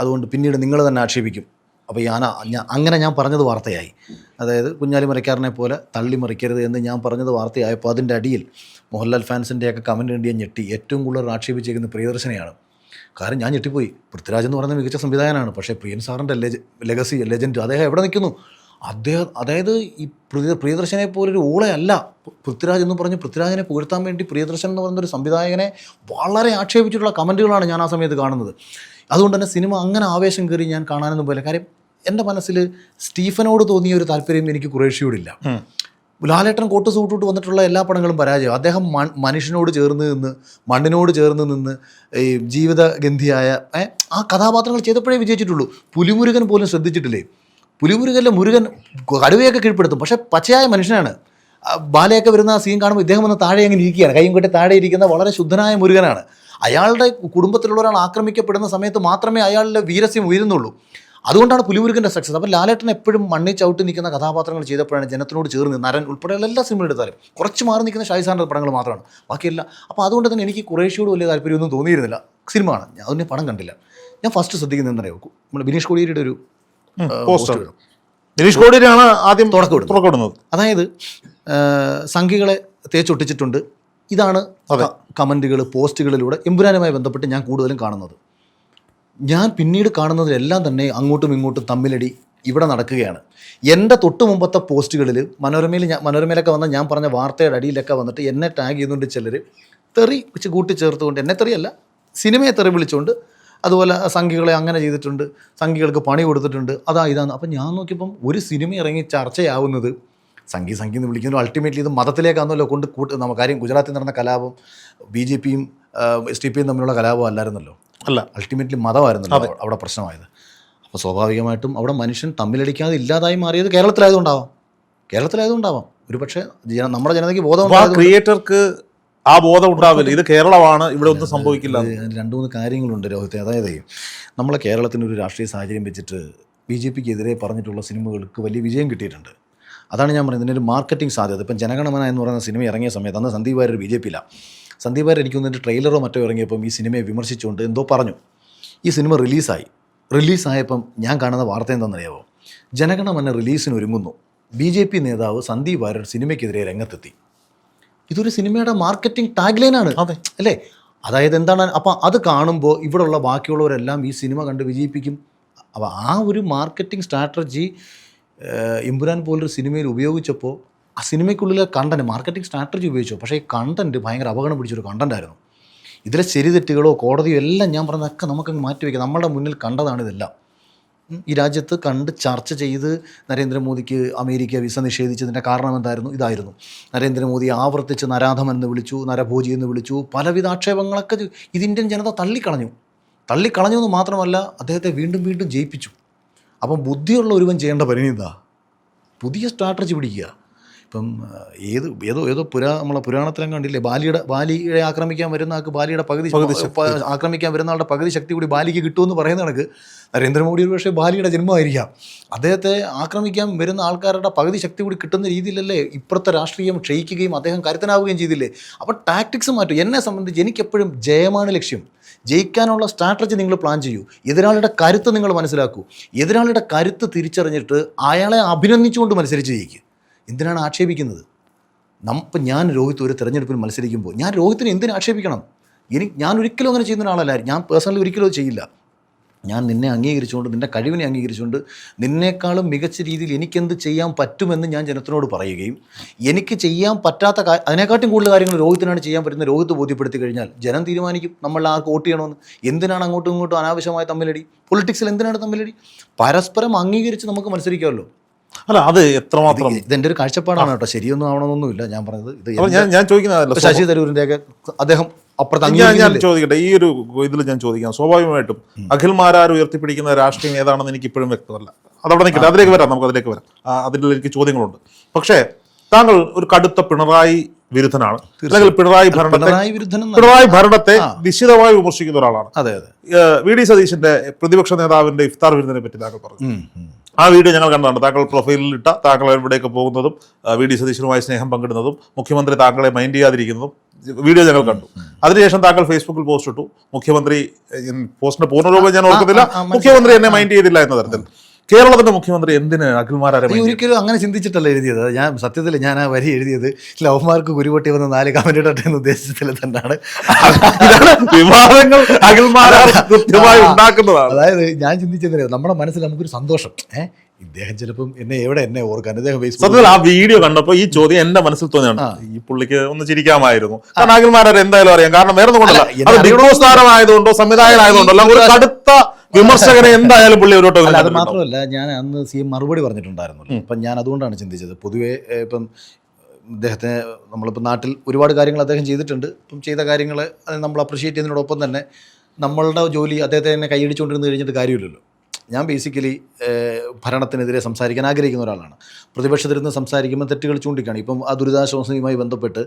അതുകൊണ്ട് പിന്നീട് നിങ്ങൾ തന്നെ ആക്ഷേപിക്കും. അപ്പോൾ ഞാൻ അങ്ങനെ ഞാൻ പറഞ്ഞത് വാർത്തയായി. അതായത് കുഞ്ഞാലി മുറിക്കാരനെ പോലെ തള്ളി മറിക്കരുത് എന്ന് ഞാൻ പറഞ്ഞത് വാർത്തയായപ്പോൾ അതിന്റെ അടിയിൽ മോഹൻലാൽ ഫാൻസിന്റെയൊക്കെ കമന്റ് കണ്ട് ഞാൻ ഞെട്ടി. ഏറ്റവും കൂടുതൽ ആക്ഷേപിച്ചിരിക്കുന്ന പ്രിയദർശനെയാണ്. കാരണം ഞാൻ ഞെട്ടിപ്പോയി. പൃഥ്വിരാജ് എന്ന് പറയുന്ന മികച്ച സംവിധായകനാണ്. പക്ഷേ പ്രിയൻ സാറിന്റെ ലെജ ലെഗസി ലെജൻഡ് അദ്ദേഹം എവിടെ നിൽക്കുന്നു? അദ്ദേഹം അതായത് ഈ പ്രിയ പ്രിയദർശനെ പോലൊരു ഊളയല്ല. പൃഥ്വിരാജ് എന്ന് പറഞ്ഞ് പൃഥ്വിരാജിനെ പുകഴ്ത്താൻ വേണ്ടി പ്രിയദർശൻ എന്ന് പറയുന്ന ഒരു സംവിധായകനെ വളരെ ആക്ഷേപിച്ചിട്ടുള്ള കമന്റുകളാണ് ഞാൻ ആ സമയത്ത് കാണുന്നത്. അതുകൊണ്ട് തന്നെ സിനിമ അങ്ങനെ ആവേശം കയറി ഞാൻ കാണാനൊന്നും പോയില്ല. കാര്യം എന്റെ മനസ്സിൽ സ്റ്റീഫനോട് തോന്നിയ ഒരു താല്പര്യം എനിക്ക് കുറേശ്ശിയോടില്ല. ഉം. ലാലേട്ടൻ കോട്ട് സൂട്ടിട്ട് വന്നിട്ടുള്ള എല്ലാ പടങ്ങളും പരാജയം. അദ്ദേഹം മൺ മനുഷ്യനോട് ചേർന്ന് നിന്ന് മണ്ണിനോട് ചേർന്ന് നിന്ന് ഈ ജീവിതഗന്ധിയായ ആ കഥാപാത്രങ്ങൾ ചെയ്തപ്പോഴേ വിജയിച്ചിട്ടുള്ളൂ. പുലിമുരുകൻ പോലും ശ്രദ്ധിച്ചിട്ടില്ലേ? പുലിമുരുകനിലെ മുരുകൻ കടുവയൊക്കെ കീഴ്പ്പെടുത്തും. പക്ഷേ പച്ചയായ മനുഷ്യനാണ്. ബാലയൊക്കെ വരുന്ന ആ സീൻ കാണുമ്പോൾ ഇദ്ദേഹം ഒന്ന് താഴെ അങ്ങനെ ഇരിക്കുകയാണ്. കൈയും കെട്ടി താഴെ ഇരിക്കുന്ന വളരെ ശുദ്ധനായ മുരുകനാണ്. അയാളുടെ കുടുംബത്തിലുള്ള ഒരാൾ ആക്രമിക്കപ്പെടുന്ന സമയത്ത് മാത്രമേ അയാളുടെ വീരസ്യം ഉയരുന്നുള്ളൂ. അതുകൊണ്ടാണ് പുലിമുരുകന്റെ സക്സസ് അപ്പോൾ ലാലേട്ടൻ എപ്പോഴും മണ്ണി ചവിട്ടി നിൽക്കുന്ന കഥാപാത്രങ്ങൾ ചെയ്തപ്പോഴാണ് ജനത്തിനോട് ചേർന്ന് നരൻ ഉൾപ്പെടെയുള്ള എല്ലാ സിനിമ എടുത്താലും കുറച്ച് മാറി നിൽക്കുന്ന ഷായിസാറിന്റെ പടങ്ങൾ മാത്രമാണ്. ബാക്കിയല്ല അപ്പോൾ അതുകൊണ്ട് തന്നെ എനിക്ക് കുറേശ്ശിയോട് വലിയ താല്പര്യമൊന്നും തോന്നിയിരുന്നില്ല. സിനിമ ആണ് ഞാൻ അതിന് പടം കണ്ടില്ല. ഞാൻ ഫസ്റ്റ് ശ്രദ്ധിക്കുന്നത് എന്തറിയോ നമ്മൾ ബിനീഷ് കോടിയേരിയുടെ ഒരു പോസ്റ്റർ. ബിനീഷ് കോടിയാണ് ആദ്യം തുടക്കം. തുടക്കമിടുന്നത് അതായത് സംഘികളെ തേച്ചൊട്ടിച്ചിട്ടുണ്ട്. ഇതാണ് കമന്റുകൾ പോസ്റ്റുകളിലൂടെ എമ്പുരാനുമായി ബന്ധപ്പെട്ട് ഞാൻ കൂടുതലും കാണുന്നത്. ഞാൻ പിന്നീട് കാണുന്നതിലെല്ലാം തന്നെ അങ്ങോട്ടും ഇങ്ങോട്ടും തമ്മിലടി ഇവിടെ നടക്കുകയാണ്. എന്റെ തൊട്ട് മുമ്പത്തെ പോസ്റ്റുകളിൽ മനോരമയിൽ ഞാൻ മനോരമയിലൊക്കെ വന്ന ഞാൻ പറഞ്ഞ വാർത്തയുടെ അടിയിലൊക്കെ വന്നിട്ട് എന്നെ ടാഗ് ചെയ്യുന്നുണ്ട് ചിലർ തെറി വെച്ച് കൂട്ടിച്ചേർത്തുകൊണ്ട് എന്നെ തെറിയല്ല സിനിമയെ തെറി വിളിച്ചുകൊണ്ട് അതുപോലെ സംഘികളെ അങ്ങനെ ചെയ്തിട്ടുണ്ട് സംഘികൾക്ക് പണി കൊടുത്തിട്ടുണ്ട്. അതാ ഇതാണ് അപ്പം ഞാൻ നോക്കിയപ്പം ഒരു സിനിമ ഇറങ്ങി ചർച്ചയാവുന്നത് സംഘി സംഗീതം എന്ന് വിളിക്കുന്നു അൾട്ടിമേറ്റ്ലി ഇത് മതത്തിലേക്കാണല്ലോ കൊണ്ട് കൂട്ട് നമ്മ കാര്യം ഗുജറാത്തിൽ നടന്ന കലാപം ബി ജെ പിയും എസ് ടി പിയും തമ്മിലുള്ള കലാപം അല്ലായിരുന്നല്ലോ? അല്ല. അൾട്ടിമേറ്റ്ലി മതമായിരുന്നല്ലോ അവിടെ പ്രശ്നമായത്. അപ്പോൾ സ്വാഭാവികമായിട്ടും അവിടെ മനുഷ്യൻ തമ്മിലടിക്കാതെ ഇല്ലാതായി മാറിയത് കേരളത്തിലായതുകൊണ്ടാവാം. കേരളത്തിലായതുകൊണ്ടാവാം. ഒരു പക്ഷേ നമ്മുടെ ജനതയ്ക്ക് ബോധം ക്രിയേറ്റർക്ക് ആ ബോധം ഉണ്ടാവില്ല. ഇത് കേരളമാണ് ഇവിടെ ഒന്നും സംഭവിക്കില്ല. രണ്ട് മൂന്ന് കാര്യങ്ങളുണ്ട് രോഹിത്തെ അതായത് നമ്മളെ കേരളത്തിന് ഒരു രാഷ്ട്രീയ സാഹചര്യം വെച്ചിട്ട് ബി ജെ പിക്ക് എതിരെ പറഞ്ഞിട്ടുള്ള സിനിമകൾക്ക് വലിയ വിജയം കിട്ടിയിട്ടുണ്ട്. അതാണ് ഞാൻ പറയുന്നത് ഇതിനൊരു മാർക്കറ്റിംഗ് സാധ്യത. ഇപ്പം ജനഗണമന എന്ന് പറയുന്ന സിനിമ ഇറങ്ങിയ സമയത്ത് അന്ന് സന്ദീപ് വാര്യർ ബി ജെ പിയിലാണ് സന്ദീപ് വാര്യർ എനിക്ക് തോന്നിയിട്ട് ട്രെയിലറോ മറ്റോ ഇറങ്ങിയപ്പം ഈ സിനിമയെ വിമർശിച്ചുകൊണ്ട് എന്തോ പറഞ്ഞു. ഈ സിനിമ റിലീസായി. റിലീസായപ്പം ഞാൻ കാണുന്ന വാർത്ത എന്താണെന്നറിയാമോ ജനഗണമന റിലീസിന് ഒരുങ്ങുന്നു. ബി ജെ പി നേതാവ് സന്ദീപ് വാര്യർ സിനിമയ്ക്കെതിരെ രംഗത്തെത്തി. ഇതൊരു സിനിമയുടെ മാർക്കറ്റിംഗ് ടാഗ്ലൈനാണ് അതെ. അല്ലേ? അതായത് എന്താണ്? അപ്പം അത് കാണുമ്പോൾ ഇവിടെയുള്ള ബാക്കിയുള്ളവരെല്ലാം ഈ സിനിമ കണ്ട് വിജയിപ്പിക്കും. അപ്പോൾ ആ ഒരു മാർക്കറ്റിംഗ് സ്ട്രാറ്റജി ഇമ്പുരാൻ പോലൊരു സിനിമയിൽ ഉപയോഗിച്ചപ്പോൾ ആ സിനിമയ്ക്കുള്ളിലെ കണ്ടന്റ് മാർക്കറ്റിംഗ് സ്ട്രാറ്റജി ഉപയോഗിച്ചു. പക്ഷേ ഈ കണ്ടന്റ് ഭയങ്കര അപകടം പിടിച്ചൊരു കണ്ടന്റായിരുന്നു ഇതിലെ ശരി തെറ്റുകളോ കോടതിയോ എല്ലാം ഞാൻ പറഞ്ഞതൊക്കെ നമുക്കങ്ങ് മാറ്റി വയ്ക്കാം നമ്മുടെ മുന്നിൽ കണ്ടതാണ് ഇതെല്ലാം. ഈ രാജ്യത്ത് കണ്ട് ചർച്ച ചെയ്ത് നരേന്ദ്രമോദിക്ക് അമേരിക്ക വിസ നിഷേധിച്ചതിന്റെ കാരണം എന്തായിരുന്നു? ഇതായിരുന്നു. നരേന്ദ്രമോദി ആവർത്തിച്ച് നരാധമൻ എന്ന് വിളിച്ചു നരഭോജി എന്ന് വിളിച്ചു പലവിധ ആക്ഷേപങ്ങളൊക്കെ ഇത് ഇന്ത്യൻ ജനത തള്ളിക്കളഞ്ഞു. തള്ളിക്കളഞ്ഞു എന്ന് മാത്രമല്ല അദ്ദേഹത്തെ വീണ്ടും വീണ്ടും ജയിപ്പിച്ചു. അപ്പം ബുദ്ധിയുള്ള ഒരുവൻ ചെയ്യേണ്ട പരിണിതാ പുതിയ സ്ട്രാറ്റജി പിടിക്കുക. ഇപ്പം ഏത് ഏതോ ഏതോ പുരാ നമ്മളെ പുരാണത്തിലും കണ്ടില്ലേ? ബാലിയുടെ ബാലിയെ ആക്രമിക്കാൻ വരുന്ന ആൾക്ക് ബാലിയുടെ പകുതി പകുതി ആക്രമിക്കാൻ വരുന്ന ആളുടെ പകുതി ശക്തി കൂടി ബാലിക്ക് കിട്ടുമെന്ന് പറയുന്ന കണക്ക് നരേന്ദ്രമോദി ഒരു പക്ഷേ ബാലിയുടെ ജന്മമായിരിക്കാം. അദ്ദേഹത്തെ ആക്രമിക്കാൻ വരുന്ന ആൾക്കാരുടെ പകുതി ശക്തി കൂടി കിട്ടുന്ന രീതിയിലല്ലേ ഇപ്പുറത്തെ രാഷ്ട്രീയം ക്ഷയിക്കുകയും അദ്ദേഹം കരുത്തനാവുകയും ചെയ്തില്ലേ? അപ്പോൾ ടാക്ടിക്സ് മാറ്റും എന്നെ സംബന്ധിച്ച് എനിക്കെപ്പോഴും ജയമാണ് ലക്ഷ്യം. ജയിക്കാനുള്ള സ്ട്രാറ്റജി നിങ്ങൾ പ്ലാൻ ചെയ്യൂ. എതിരാളിയുടെ കരുത്ത് നിങ്ങൾ മനസ്സിലാക്കൂ. എതിരാളിയുടെ കരുത്ത് തിരിച്ചറിഞ്ഞിട്ട് അയാളെ അഭിനന്ദിച്ചുകൊണ്ട് മത്സരിച്ച് ജയിക്കുക എന്തിനാണ് ആക്ഷേപിക്കുന്നത്? നമുക്ക് ഞാൻ രോഹിത് ഒരു തിരഞ്ഞെടുപ്പിൽ മത്സരിക്കുമ്പോൾ ഞാൻ രോഹിത്തിനെ എന്തിനു ആക്ഷേപിക്കണം? എനിക്ക് ഞാൻ ഒരിക്കലും അങ്ങനെ ചെയ്യുന്ന ഒരാളല്ല ഞാൻ പേഴ്സണലി ഒരിക്കലും ചെയ്യില്ല. ഞാൻ നിന്നെ അംഗീകരിച്ചുകൊണ്ട് നിന്റെ കഴിവിനെ അംഗീകരിച്ചുകൊണ്ട് നിന്നേക്കാളും മികച്ച രീതിയിൽ എനിക്കെന്ത് ചെയ്യാൻ പറ്റുമെന്ന് ഞാൻ ജനത്തിനോട് പറയുകയും എനിക്ക് ചെയ്യാൻ പറ്റാത്ത അതിനെക്കാട്ടും കൂടുതൽ കാര്യങ്ങൾ രോഹിത്തിനാണ് ചെയ്യാൻ പറ്റുന്ന രോഹിത്ത് ബോധ്യപ്പെടുത്തി കഴിഞ്ഞാൽ ജനം തീരുമാനിക്കും നമ്മൾ ആർക്ക് വോട്ട് ചെയ്യണമെന്ന്. എന്തിനാണ് അങ്ങോട്ടും ഇങ്ങോട്ടും അനാവശ്യമായ തമ്മിലടി? പൊളിറ്റിക്സിൽ എന്തിനാണ് തമ്മിലടി? പരസ്പരം അംഗീകരിച്ച് നമുക്ക് മത്സരിക്കാമല്ലോ. അല്ല അത് എത്രമാത്രം ഇതെന്റെ ഒരു കാഴ്ചപ്പാടാണ് കേട്ടോ. ശരിയൊന്നും ആവണമെന്നൊന്നുമില്ല ഞാൻ പറഞ്ഞത്. ഇത് ഞാൻ ചോദിക്കുന്നതല്ല ശശി തരൂരിന്റെയൊക്കെ അദ്ദേഹം അപ്പുറത്ത് ഞാൻ ചോദിക്കട്ടെ ഈ ഒരു ഇതിൽ ഞാൻ ചോദിക്കാം. സ്വാഭാവികമായിട്ടും അഖിൽമാരാർ ഉയർത്തിപ്പിടിക്കുന്ന രാഷ്ട്രീയം ഏതാണെന്ന് എനിക്ക് ഇപ്പോഴും വ്യക്തമല്ല. അതവിടെ നിൽക്കട്ടെ അതിലേക്ക് വരാം നമുക്ക് അതിലേക്ക് വരാം. അതിൽ എനിക്ക് ചോദ്യങ്ങളുണ്ട്. പക്ഷേ താങ്കൾ ഒരു കടുത്ത പിണറായി വിരുദ്ധനാണ്. അല്ലെങ്കിൽ പിണറായി ഭരണത്തെ പിണറായി ഭരണത്തെ നിശ്ചിതമായി വിമർശിക്കുന്ന ഒരാളാണ്. അതെ അതെ. വി ഡി സതീശന്റെ പ്രതിപക്ഷ നേതാവിന്റെ ഇഫ്താർ വിരുന്നിനെ പറ്റി താങ്കൾ പറഞ്ഞു. ആ വീഡിയോ ഞങ്ങൾ കണ്ടതാണ്. താങ്കൾ പ്രൊഫൈലിൽ ഇട്ട താങ്കൾ എവിടെയൊക്കെ പോകുന്നതും വി ഡി സതീശനുമായി സ്നേഹം പങ്കിടുന്നതും മുഖ്യമന്ത്രി താങ്കളെ മൈൻഡ് ചെയ്യാതിരിക്കുന്നതും വീഡിയോ ഞങ്ങൾ കണ്ടു. അതിനുശേഷം താങ്കൾ ഫേസ്ബുക്കിൽ പോസ്റ്റ് ഇട്ടു. മുഖ്യമന്ത്രി പോസ്റ്റിന്റെ പൂർണരൂപം ഞാൻ ഓർക്കുന്നില്ല. മുഖ്യമന്ത്രി എന്നെ മൈൻഡ് ചെയ്തില്ല എന്ന തരത്തിൽ. കേരളത്തിന്റെ മുഖ്യമന്ത്രി എന്തിന് അഖിൽമാരെ ഒരിക്കലും അങ്ങനെ ചിന്തിച്ചിട്ടല്ല എഴുതിയത്. ഞാൻ സത്യത്തിൽ ഞാൻ ആ വരി എഴുതിയത് ലവന്മാർക്ക് കുരുപൊട്ടി വന്ന നാല് കമന്റ് ഇടട്ടെ എന്ന് ഉദ്ദേശത്തിൽ തന്നെയാണ്. വിവാദങ്ങൾ അഖിൽമാരാർ കൃത്യമായി ആ. ഉണ്ടാക്കുന്നതാണ്. അതായത് ഞാൻ ചിന്തിച്ചത് നമ്മുടെ മനസ്സിൽ നമുക്കൊരു സന്തോഷം. ഏഹ് ഇദ്ദേഹം ചിലപ്പം എന്നെ എവിടെ എന്നെ ഓർക്കാൻ അദ്ദേഹം ഫേസ്ബുക്ക് സത്യത്തിൽ ആ വീഡിയോ കണ്ടപ്പോ ഈ ചോദ്യം എന്റെ മനസ്സിൽ തോന്നിയാണ്. ഈ പുള്ളിക്ക് ഒന്ന് ചിരിക്കാമായിരുന്നു. കാരണം അഖിൽമാരെ എന്തായാലും അറിയാം. കാരണം വേറെ ഒന്നും കൊണ്ടല്ല. അല്ല, അത് ബിഗ് ബോസ് താരമായതുകൊണ്ടോ സംവിധായകനായതുകൊണ്ടോ അല്ല ഒരു കടുത്ത വിമർശകനെ എന്തായാലും പുള്ളി ഒരു അത് മാത്രമല്ല ഞാൻ അന്ന് സി എം മറുപടി പറഞ്ഞിട്ടുണ്ടായിരുന്നു അപ്പം ഞാൻ അതുകൊണ്ടാണ് ചിന്തിച്ചത്. പൊതുവേ ഇപ്പം അദ്ദേഹത്തെ നമ്മളിപ്പോൾ നാട്ടിൽ ഒരുപാട് കാര്യങ്ങൾ അദ്ദേഹം ചെയ്തിട്ടുണ്ട്. ഇപ്പം ചെയ്ത കാര്യങ്ങൾ നമ്മൾ അപ്രിഷ്യേറ്റ് ചെയ്യുന്നതിനോടൊപ്പം തന്നെ നമ്മളുടെ ജോലി അദ്ദേഹത്തെ തന്നെ കൈയടിച്ചുകൊണ്ടിരുന്ന് കഴിഞ്ഞിട്ട് കാര്യമില്ലല്ലോ. ഞാൻ ബേസിക്കലി ഭരണത്തിനെതിരെ സംസാരിക്കാൻ ആഗ്രഹിക്കുന്ന ഒരാളാണ്. പ്രതിപക്ഷത്തിരുന്ന് സംസാരിക്കുമ്പോൾ തെറ്റുകൾ ചൂണ്ടിക്കാണി. ഇപ്പം ആ ദുരിതാശ്വാസവുമായി ബന്ധപ്പെട്ട്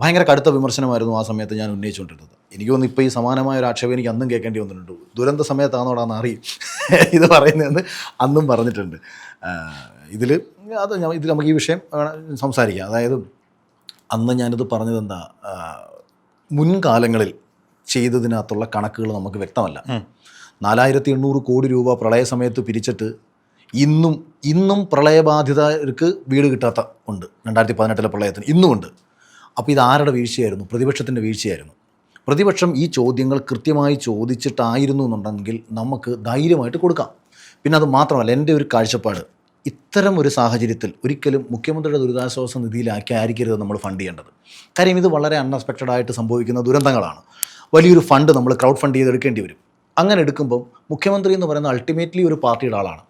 ഭയങ്കര കടുത്ത വിമർശനമായിരുന്നു ആ സമയത്ത് ഞാൻ ഉന്നയിച്ചുകൊണ്ടിരുന്നത്. എനിക്ക് തോന്നുന്നു ഇപ്പോൾ ഈ സമാനമായ ഒരു ആക്ഷേപം എനിക്ക് അന്നും കേൾക്കേണ്ടി വന്നിട്ടുണ്ട്. ദുരന്ത സമയത്താണോടാന്ന് അറിയും ഇത് പറയുന്നതെന്ന് അന്നും പറഞ്ഞിട്ടുണ്ട്. ഇതിൽ അത് ഇതിൽ നമുക്ക് ഈ വിഷയം സംസാരിക്കാം. അതായത് അന്ന് ഞാനിത് പറഞ്ഞത് എന്താ മുൻകാലങ്ങളിൽ ചെയ്തതിനകത്തുള്ള കണക്കുകൾ നമുക്ക് വ്യക്തമല്ല. നാലായിരത്തി എണ്ണൂറ് കോടി രൂപ പ്രളയ സമയത്ത് പിരിച്ചിട്ട് ഇന്നും ഇന്നും പ്രളയബാധിതർക്ക് വീട് കിട്ടാത്ത ഉണ്ട്. രണ്ടായിരത്തി പതിനെട്ടിലെ പ്രളയത്തിന് ഇന്നും ഉണ്ട്. അപ്പോൾ ഇത് ആരുടെ വീഴ്ചയായിരുന്നു? പ്രതിപക്ഷത്തിന്റെ വീഴ്ചയായിരുന്നു. പ്രതിപക്ഷം ഈ ചോദ്യങ്ങൾ കൃത്യമായി ചോദിച്ചിട്ടായിരുന്നു എന്നുണ്ടെങ്കിൽ നമുക്ക് ധൈര്യമായിട്ട് കൊടുക്കാം. പിന്നെ അത് മാത്രമല്ല എന്റെ ഒരു കാഴ്ചപ്പാട് ഇത്തരം ഒരു സാഹചര്യത്തിൽ ഒരിക്കലും മുഖ്യമന്ത്രിയുടെ ദുരിതാശ്വാസ നിധിയിലാക്കി ആയിരിക്കരുത് നമ്മൾ ഫണ്ട് ചെയ്യേണ്ടത്. കാര്യം ഇത് വളരെ അൺഎക്സ്പെക്റ്റഡ് ആയിട്ട് സംഭവിക്കുന്ന ദുരന്തങ്ങളാണ്. വലിയൊരു ഫണ്ട് നമ്മൾ ക്രൗഡ് ഫണ്ട് ചെയ്തെടുക്കേണ്ടി വരും. അങ്ങനെ എടുക്കുമ്പം മുഖ്യമന്ത്രി എന്ന് പറയുന്ന അൾട്ടിമേറ്റ്ലി ഒരു പാർട്ടിയുടെ ആളാണ്.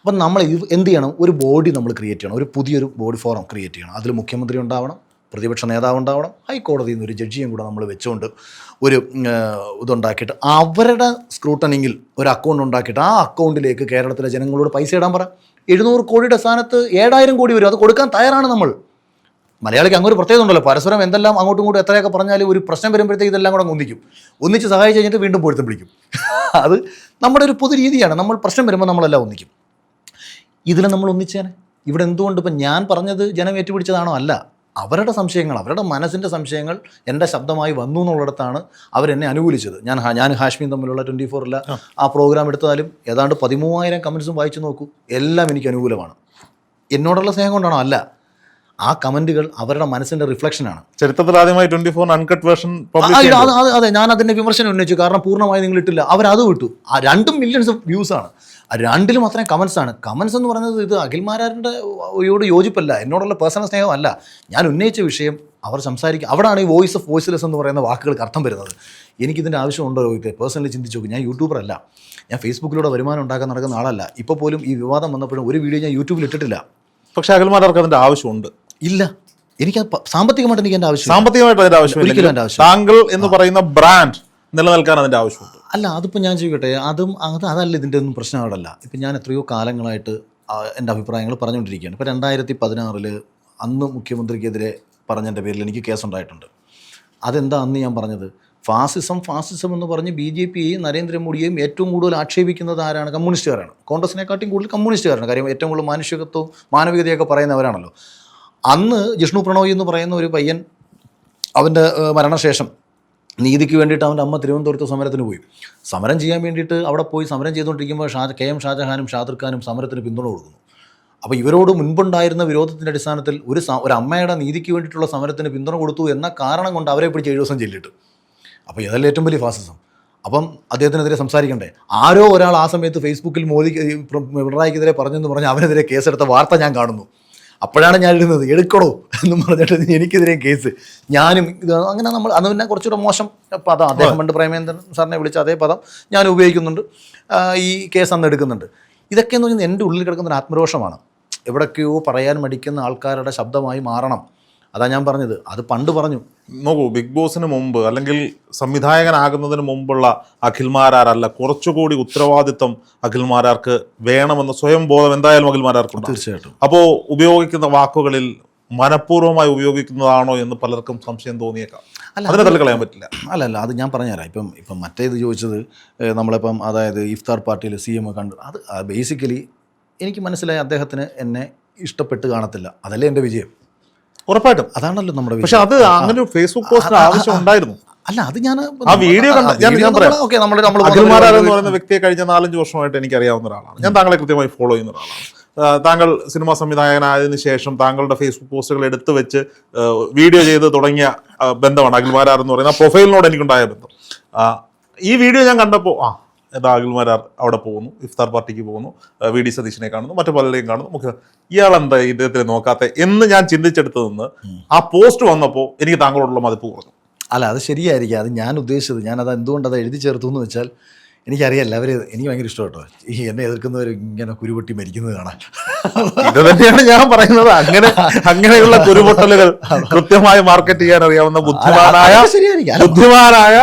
അപ്പം നമ്മൾ എന്ത് ചെയ്യണം? ഒരു ബോഡി നമ്മൾ ക്രിയേറ്റ് ചെയ്യണം. ഒരു പുതിയൊരു ബോഡി ഫോറം ക്രിയേറ്റ് ചെയ്യണം. അതിൽ മുഖ്യമന്ത്രി ഉണ്ടാവണം പ്രതിപക്ഷ നേതാവ് ഉണ്ടാവണം ഹൈക്കോടതിയിൽ നിന്ന് ഒരു ജഡ്ജിയും കൂടെ നമ്മൾ വെച്ചുകൊണ്ട് ഒരു ഇതുണ്ടാക്കിയിട്ട് അവരുടെ സ്ക്രൂട്ടണിങ്ങിൽ ഒരു അക്കൗണ്ട് ഉണ്ടാക്കിയിട്ട് ആ അക്കൗണ്ടിലേക്ക് കേരളത്തിലെ ജനങ്ങളോട് പൈസ ഇടാൻ പറ. എഴുന്നൂറ് കോടിയുടെ സ്ഥാനത്ത് ഏഴായിരം കോടി വരും. അത് കൊടുക്കാൻ തയ്യാറാണ് നമ്മൾ മലയാളിക്ക് അങ്ങൊരു പ്രത്യേകത ഉണ്ടല്ലോ. പരസ്പരം എന്തെല്ലാം അങ്ങോട്ടും ഇങ്ങോട്ടും എത്രയൊക്കെ പറഞ്ഞാലും ഒരു പ്രശ്നം വരുമ്പോഴത്തേക്ക് ഇതെല്ലാം കൂടെ ഒന്നിക്കും. ഒന്നിച്ച് സഹായിച്ച് കഴിഞ്ഞിട്ട് വീണ്ടും പൊരുത്തം പിടിക്കും. അത് നമ്മുടെ ഒരു പൊതു രീതിയാണ്. നമ്മൾ പ്രശ്നം വരുമ്പോൾ നമ്മളെല്ലാം ഒന്നിക്കും. ഇതിൽ നമ്മൾ ഒന്നിച്ചേനെ? ഇവിടെ എന്തുകൊണ്ട് ഇപ്പം ഞാൻ പറഞ്ഞത് ജനം ഏറ്റുപിടിച്ചതാണോ അല്ല. അവരുടെ സംശയങ്ങൾ അവരുടെ മനസ്സിന്റെ സംശയങ്ങൾ എന്റെ ശബ്ദമായി വന്നു എന്നുള്ളിടത്താണ് അവരെന്നെ അനുകൂലിച്ചത്. ഞാൻ ഞാൻ ഹാഷ്മിയും തമ്മിലുള്ള ട്വന്റി ഫോറിലെ ആ പ്രോഗ്രാം എടുത്താലും ഏതാണ്ട് പതിമൂവായിരം കമൻസും വായിച്ചു നോക്കൂ. എല്ലാം എനിക്ക് അനുകൂലമാണ്. എന്നോടുള്ള സ്നേഹം കൊണ്ടാണോ? അല്ല. ആ കമന്റുകൾ അവരുടെ മനസ്സിന്റെ റിഫ്ലക്ഷനാണ് ചരിത്രത്തിൽ ആദ്യമായി ട്വന്റി ഫോർ അൺകട്ട് വേർഷൻ അത് അത് അതെ ഞാൻ അതിന്റെ വിമർശനം ഉന്നയിച്ചു. കാരണം പൂർണമായി നിങ്ങൾ ഇട്ടില്ല. അവരത് വിട്ടു. ആ രണ്ടും മില്യൺസ് ഓഫ് വ്യൂസ് ആണ്. ആ രണ്ടിലും അത്രയും കമൻസ് ആണ്. കമൻസ് എന്ന് പറയുന്നത് ഇത് അഖിൽമാരാറിന്റെ യോട് യോജിപ്പല്ല. എന്നോടുള്ള പേഴ്സണൽ സ്നേഹമല്ല ഞാൻ ഉന്നയിച്ച വിഷയം അവർ സംസാരിക്കുക അവിടെയാണ് ഈ വോയിസ് ഓഫ് വോയിസ്ലെസ് എന്ന് പറയുന്ന വാക്കുകൾക്ക് അർത്ഥം വരുന്നത്. എനിക്കിതിന്റെ ആവശ്യമുണ്ടോ ഇപ്പോൾ പേഴ്സണലി ചിന്തിച്ചു നോക്കും. ഞാൻ യൂട്യൂബർ അല്ല. ഞാൻ ഫേസ്ബുക്കിലൂടെ വരുമാനം ഉണ്ടാക്കാൻ നടക്കുന്ന ആളല്ല. ഇപ്പോൾ പോലും ഈ വിവാദം വന്നപ്പോഴും ഒരു വീഡിയോ ഞാൻ യൂട്യൂബിൽ ഇട്ടിട്ടില്ല. പക്ഷേ അഖിൽമാരാർക്ക് അതിന്റെ ആവശ്യമുണ്ട്. ഇല്ല. എനിക്ക് സാമ്പത്തികമായിട്ട് എനിക്ക് എന്റെ ആവശ്യം സാമ്പത്തികമായിട്ട് അതിന്റെ ഒരിക്കലും ആവശ്യമില്ല അതിന്റെ ആവശ്യം താങ്കൾ എന്ന് പറയുന്ന ബ്രാൻഡ് നിലനിൽക്കാൻ അതിന്റെ ആവശ്യമുണ്ട്. അല്ല അതിപ്പോൾ ഞാൻ ചോദിക്കട്ടെ അതും അത് അതല്ല ഇതിന്റെ ഒന്നും പ്രശ്നം അവിടെയല്ല ഇപ്പം ഞാൻ എത്രയോ കാലങ്ങളായിട്ട് ആ, എന്റെ അഭിപ്രായങ്ങൾ പറഞ്ഞുകൊണ്ടിരിക്കുകയാണ്. ഇപ്പോൾ രണ്ടായിരത്തി പതിനാറിൽ അന്ന് മുഖ്യമന്ത്രിക്കെതിരെ പറഞ്ഞതിന്റെ പേരിൽ എനിക്ക് കേസുണ്ടായിട്ടുണ്ട്. അതെന്താ അന്ന് ഞാൻ പറഞ്ഞത്? ഫാസിസം ഫാസിസം എന്ന് പറഞ്ഞ് ബി ജെ പിയെയും നരേന്ദ്രമോദിയെയും ഏറ്റവും കൂടുതൽ ആക്ഷേപിക്കുന്നത് ആരാണ്? കമ്മ്യൂണിസ്റ്റുകാരാണ്. കോൺഗ്രസിനെക്കാട്ടിയും കൂടുതൽ കമ്മ്യൂണിസ്റ്റുകാരാണ്. കാര്യം ഏറ്റവും കൂടുതൽ മാനുഷികത്വവും മാനവികതയൊക്കെ പറയുന്നവരാണല്ലോ. അന്ന് ജിഷ്ണു പ്രണോയ് എന്ന് പറയുന്ന ഒരു പയ്യൻ അവന്റെ മരണശേഷം നീതിക്ക് വേണ്ടിയിട്ട് അവന്റെ അമ്മ തിരുവനന്തപുരത്ത് സമരത്തിന് പോയി. സമരം ചെയ്യാൻ വേണ്ടിയിട്ട് അവിടെ പോയി സമരം ചെയ്തുകൊണ്ടിരിക്കുമ്പോൾ ഷാ കെ എം ഷാജഹാനും ഷാദർ ഖാനും സമരത്തിന് പിന്തുണ കൊടുക്കുന്നു. അപ്പോൾ ഇവരോട് മുൻപുണ്ടായിരുന്ന വിരോധത്തിന്റെ അടിസ്ഥാനത്തിൽ ഒരു ഒരു അമ്മയുടെ നീതിക്ക് വേണ്ടിയിട്ടുള്ള സമരത്തിന് പിന്തുണ കൊടുത്തു എന്ന കാരണം കൊണ്ട് അവരെ പിടിച്ച് ഏഴ് ദിവസം ചെല്ലിട്ട് അപ്പോൾ ഇതല്ല ഏറ്റവും വലിയ ഫാസിസം. അപ്പം അദ്ദേഹത്തിനെതിരെ സംസാരിക്കണ്ടേ? ആരോ ഒരാൾ ആ സമയത്ത് ഫേസ്ബുക്കിൽ മോദി പിണറായിക്കെതിരെ പറഞ്ഞെന്ന് പറഞ്ഞ് അവനെതിരെ കേസെടുത്ത വാർത്ത ഞാൻ കാണുന്നു. അപ്പോഴാണ് ഞാൻ ഇരുന്നത് എടുക്കണോ എന്ന് പറഞ്ഞിട്ട് എനിക്കെതിരെ കേസ്. ഞാനും ഇത് അങ്ങനെ നമ്മൾ അന്ന് പിന്നെ കുറച്ചുകൂടെ മോശം പദം. അദ്ദേഹം പണ്ട് പ്രേമേന്ദ്രൻ സാറിനെ വിളിച്ച അതേ പദം ഞാൻ ഉപയോഗിക്കുന്നുണ്ട്. ഈ കേസ് അന്ന് എടുക്കുന്നുണ്ട്. ഇതൊക്കെ എന്ന് പറഞ്ഞാൽ എന്റെ ഉള്ളിൽ കിടക്കുന്ന ഒരു ആത്മരോഷമാണ്. എവിടൊക്കെയോ പറയാൻ മടിക്കുന്ന ആൾക്കാരുടെ ശബ്ദമായി മാറണം. അതാ ഞാൻ പറഞ്ഞത്. അത് പണ്ട് പറഞ്ഞു. നോക്കൂ ബിഗ് ബോസിന് മുമ്പ് അല്ലെങ്കിൽ സംവിധായകനാകുന്നതിന് മുമ്പുള്ള അഖിൽമാരാരല്ല കുറച്ചുകൂടി ഉത്തരവാദിത്വം അഖിൽമാരാർക്ക് വേണമെന്ന സ്വയം ബോധം എന്തായാലും അഖിൽമാരാർക്കുണ്ട് തീർച്ചയായിട്ടും. അപ്പോൾ ഉപയോഗിക്കുന്ന വാക്കുകളിൽ മനഃപൂർവമായി ഉപയോഗിക്കുന്നതാണോ എന്ന് പലർക്കും സംശയം തോന്നിയേക്കാം. അല്ല, അതിനെ തള്ളിക്കളയാൻ പറ്റില്ല. അല്ല അല്ല അത് ഞാൻ പറഞ്ഞുതരാം. ഇപ്പം ഇപ്പം മറ്റേത് ചോദിച്ചത് നമ്മളിപ്പം അതായത് ഇഫ്താർ പാർട്ടിയിൽ സി എം കണ്ടു അത് ബേസിക്കലി എനിക്ക് മനസ്സിലായി അദ്ദേഹത്തിന് എന്നെ ഇഷ്ടപ്പെട്ട് കാണത്തില്ല. അതല്ലേ എന്റെ വിജയം. ഉറപ്പായിട്ടും. അതാണല്ലോ നമ്മുടെ പക്ഷെ അത് അങ്ങനെ ഒരു ഫേസ്ബുക്ക് പോസ്റ്റിന് ആവശ്യം ഉണ്ടായിരുന്നു. അല്ല അത് ഞാൻ ആ വീഡിയോ കണ്ട- ഞാൻ- പറയാം. ഓക്കെ നമ്മൾ നമ്മൾ എന്ന് പറയുന്ന വ്യക്തിയെ കഴിഞ്ഞ നാലഞ്ച് വർഷമായിട്ട് എനിക്ക് അറിയാവുന്ന ഒരാളാണ്. ഞാൻ താങ്കളെ കൃത്യമായി ഫോളോ ചെയ്യുന്ന ഒരാളാണ്. താങ്കൾ സിനിമാ സംവിധായകനായതിനു ശേഷം താങ്കളുടെ ഫേസ്ബുക്ക് പോസ്റ്റുകൾ എടുത്തു വെച്ച് വീഡിയോ ചെയ്ത് തുടങ്ങിയ ബന്ധമാണ് അഖിൽമാരാർ എന്ന് പറയുന്ന പ്രൊഫൈലിനോട് എനിക്കുണ്ടായ ബന്ധം. ഈ വീഡിയോ ഞാൻ കണ്ടപ്പോൾ ആ അഖിൽമാരാർ അവിടെ പോകുന്നു ഇഫ്താർ പാർട്ടിക്ക് പോകുന്നു വി ഡി സതീശനെ കാണുന്നു മറ്റു പലരെയും കാണുന്നു. നമുക്ക് ഇയാളെന്താ ഇദ്ദേഹത്തിനെ നോക്കാത്ത എന്ന് ഞാൻ ചിന്തിച്ചെടുത്തു നിന്ന് ആ പോസ്റ്റ് വന്നപ്പോൾ എനിക്ക് താങ്കളോടുള്ള മതിപ്പ് കുറഞ്ഞു. അല്ല അത് ശരിയായിരിക്കും. അത് ഞാൻ ഉദ്ദേശിച്ചത്. ഞാൻ അത് എന്തുകൊണ്ട് അത് എഴുതി ചേർത്തു എന്ന് വെച്ചാൽ എനിക്കറിയാല്ല അവർ എനിക്ക് ഭയങ്കര ഇഷ്ടം കേട്ടോ ഈ എന്നെ എതിർക്കുന്നവർ ഇങ്ങനെ കുരുപൊട്ടി മരിക്കുന്നത് കാണാൻ. ഇത് തന്നെയാണ് ഞാൻ പറയുന്നത്. അങ്ങനെ അങ്ങനെയുള്ള കുരുപൊട്ടലുകൾ കൃത്യമായി മാർക്കറ്റ് ചെയ്യാൻ അറിയാവുന്ന ബുദ്ധിമാനായ ബുദ്ധിമാനായ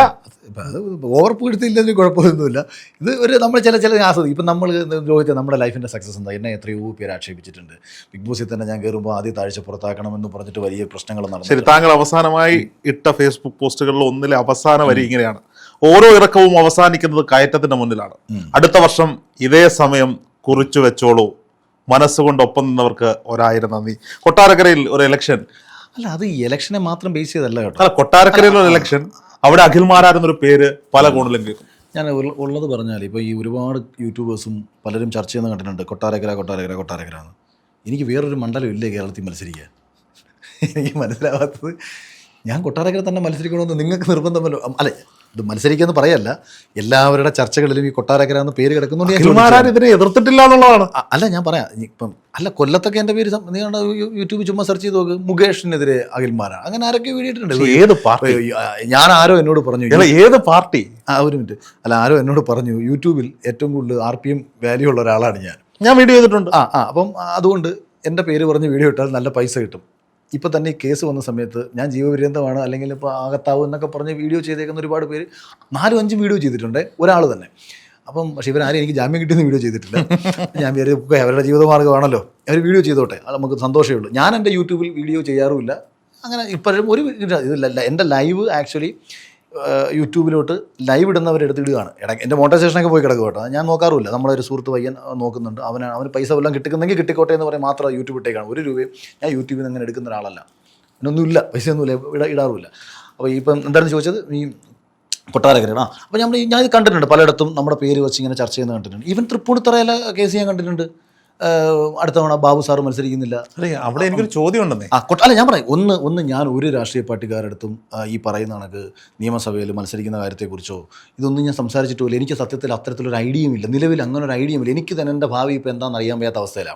അത് ഓവർ പിടുത്തില്ലെങ്കിലും കുഴപ്പമൊന്നുമില്ല. ഇത് ഒരു നമ്മൾ ചില ചില ആസ്വദിക്കും ഇപ്പം നമ്മൾ ലോകത്തെ നമ്മുടെ ലൈഫിന്റെ സക്സസ് എന്താ? എന്നെ എത്രയോ പേര് ആക്ഷേപിച്ചിട്ടുണ്ട്. ബിഗ് ബോസിൽ തന്നെ ഞാൻ കയറുമ്പോൾ ആദ്യ താഴ്ച പുറത്താക്കണമെന്ന് പറഞ്ഞിട്ട് വലിയ പ്രശ്നങ്ങൾ നടന്നു ശരി താങ്കൾ അവസാനമായി ഇട്ട ഫേസ്ബുക്ക് പോസ്റ്റുകളിൽ ഒന്നിലെ അവസാന വരി ഇങ്ങനെയാണ്. ഓരോ ഇറക്കവും അവസാനിക്കുന്നത് കയറ്റത്തിന്റെ മുന്നിലാണ്. അടുത്ത വർഷം ഇതേ സമയം കുറിച്ചു വെച്ചോളൂ. മനസ്സുകൊണ്ട് ഒപ്പം നിന്നവർക്ക് ഒരായിരം നന്ദി. കൊട്ടാരക്കരയിൽ ഒരു ഇലക്ഷൻ അല്ല അത് ഈ ഇലക്ഷനെ മാത്രം ബേസ് ചെയ്തല്ല കേട്ടോ. അല്ല കൊട്ടാരക്കരയിൽ ഒരു ഇലക്ഷൻ അവിടെ അഖിൽമാരാരെന്നൊരു പേര് പല കോണിലും കേൾക്കും ഞാൻ ഉള്ള- ഉള്ളത് പറഞ്ഞാൽ ഇപ്പോൾ ഈ ഒരുപാട് യൂട്യൂബേഴ്സും പലരും ചർച്ച ചെയ്യുന്ന കണ്ടിട്ടുണ്ട് കൊട്ടാരക്കര കൊട്ടാരക്കര കൊട്ടാരക്കര എന്ന്. എനിക്ക് വേറൊരു മണ്ഡലം ഇല്ലേ കേരളത്തിൽ മത്സരിക്കാൻ എനിക്ക് മനസ്സിലാവാത്തത് ഞാൻ കൊട്ടാരക്കര തന്നെ മത്സരിക്കണമെന്ന് നിങ്ങൾക്ക് നിർബന്ധമല്ലോ. അല്ലെ ഇത് മത്സരിക്കാന്ന് പറയല്ല. എല്ലാവരുടെ ചർച്ചകളിലും ഈ കൊട്ടാരക്കര എന്ന് പേര് കിടക്കുന്നുണ്ട്. ഇതിനെ എതിർത്തിട്ടില്ല എന്നുള്ളതാണ്. അല്ല ഞാൻ പറയാം. ഇപ്പം അല്ല കൊല്ലത്തൊക്കെ എന്റെ പേര് നിങ്ങളുടെ യൂട്യൂബ് ചുമ്മാ സെർച്ച് ചെയ്ത് നോക്ക്. മുകേഷിനെതിരെ അഖിൽമാരാണ്. അങ്ങനെ ആരൊക്കെ വീടിയിട്ടുണ്ട്. ഏത് പാർട്ടി? ഞാൻ ആരോ എന്നോട് പറഞ്ഞു. ഏത് പാർട്ടി? ആ ഒരു മിനിറ്റ്. അല്ല ആരോ എന്നോട് പറഞ്ഞു യൂട്യൂബിൽ ഏറ്റവും കൂടുതൽ ആർ പി എം വാല്യൂ ഉള്ള ഒരാളാണ് ഞാൻ. ഞാൻ വീഡിയോ ചെയ്തിട്ടുണ്ട്. ആ ആ അപ്പം അതുകൊണ്ട് എന്റെ പേര് പറഞ്ഞ് വീഡിയോ ഇട്ടാൽ നല്ല പൈസ കിട്ടും. ഇപ്പം തന്നെ ഈ കേസ് വന്ന സമയത്ത് ഞാൻ ജീവപര്യന്തമാണ് അല്ലെങ്കിൽ ഇപ്പോൾ ആകത്താവും എന്നൊക്കെ പറഞ്ഞ് വീഡിയോ ചെയ്തേക്കുന്ന ഒരുപാട് പേര് നാലും അഞ്ചും വീഡിയോ ചെയ്തിട്ടുണ്ട് ഒരാൾ തന്നെ. അപ്പം പക്ഷേ ഇവരാരും എനിക്ക് ജാമ്യം കിട്ടിയെന്ന് വീഡിയോ ചെയ്തിട്ടില്ല. ഞാൻ വേറെ "ഓക്കേ, അവരുടെ ജീവിതമാർഗമാണല്ലോ അവർ വീഡിയോ ചെയ്തോട്ടെ അത് നമുക്ക് സന്തോഷമേ ഉള്ളൂ. ഞാൻ എന്റെ യൂട്യൂബിൽ വീഡിയോ ചെയ്യാറുമില്ല. അങ്ങനെ ഇപ്പോഴും ഒരു ഇതില്ല എന്റെ ലൈവ് ആക്ച്വലി യൂട്യൂബിലോട്ട് ലൈവ് ഇടുന്നവരെടുത്ത് ഇടുകയാണ്. ഇടയ്ക്ക് എന്റെ മോട്ടോറൈസേഷനൊക്കെ പോയി കിടക്കും കേട്ടോ. ഞാൻ നോക്കാറില്ല നമ്മളൊരു സുഹൃത്ത് പയ്യൻ നോക്കുന്നുണ്ട്. അവന് അവന് പൈസ വല്ലതും കിട്ടുന്നെങ്കിൽ കിട്ടിക്കോട്ടെ എന്ന് പറയാൻ മാത്രം യൂട്യൂബ് ഇട്ടേക്കാണ്. ഒരു രൂപയും ഞാൻ യൂട്യൂബിൽ നിന്ന് അങ്ങനെ എടുക്കുന്ന ഒരാളല്ല. അതിനൊന്നുമില്ല. പൈസയൊന്നുമില്ല. ഇട ഇടാറുമില്ല. അപ്പോൾ ഇപ്പം എന്താണ് ചോദിച്ചത്? ഈ കൊട്ടാരക്കരയാണ്? അപ്പോൾ നമ്മൾ ഞാൻ ഇത് കണ്ടിട്ടുണ്ട്. പലയിടത്തും നമ്മുടെ പേര് വെച്ച് ഇങ്ങനെ ചർച്ച ചെയ്യുന്നത് കണ്ടിട്ടുണ്ട്. ഈവൻ തൃപ്പൂണിത്തറയിലെ കേസ് ഞാൻ കണ്ടിട്ടുണ്ട്. അടുത്ത തവണ ബാബു സാറ് മത്സരിക്കുന്നില്ല. അല്ലേ അവിടെ എനിക്കൊരു ചോദ്യം ഉണ്ടെന്നേ ആ കൊട്ട അല്ല ഞാൻ പറയും. ഒന്ന് ഒന്ന് ഞാൻ ഒരു രാഷ്ട്രീയ പാർട്ടിക്കാരടുത്തും ഈ പറയുന്ന കണക്ക് നിയമസഭയിൽ മത്സരിക്കുന്ന കാര്യത്തെക്കുറിച്ചോ ഇതൊന്നും ഞാൻ സംസാരിച്ചിട്ടുമില്ല. എനിക്ക് സത്യത്തിൽ അത്തരത്തിലൊരു ഐഡിയയും ഇല്ല. നിലവിൽ അങ്ങനെ ഒരു ഐഡിയയും ഇല്ല. എനിക്ക് തന്നെ എന്റെ ഭാവി ഇപ്പോൾ എന്താണെന്ന് അറിയാൻ വയ്യാത്ത അവസ്ഥയിലാണ്.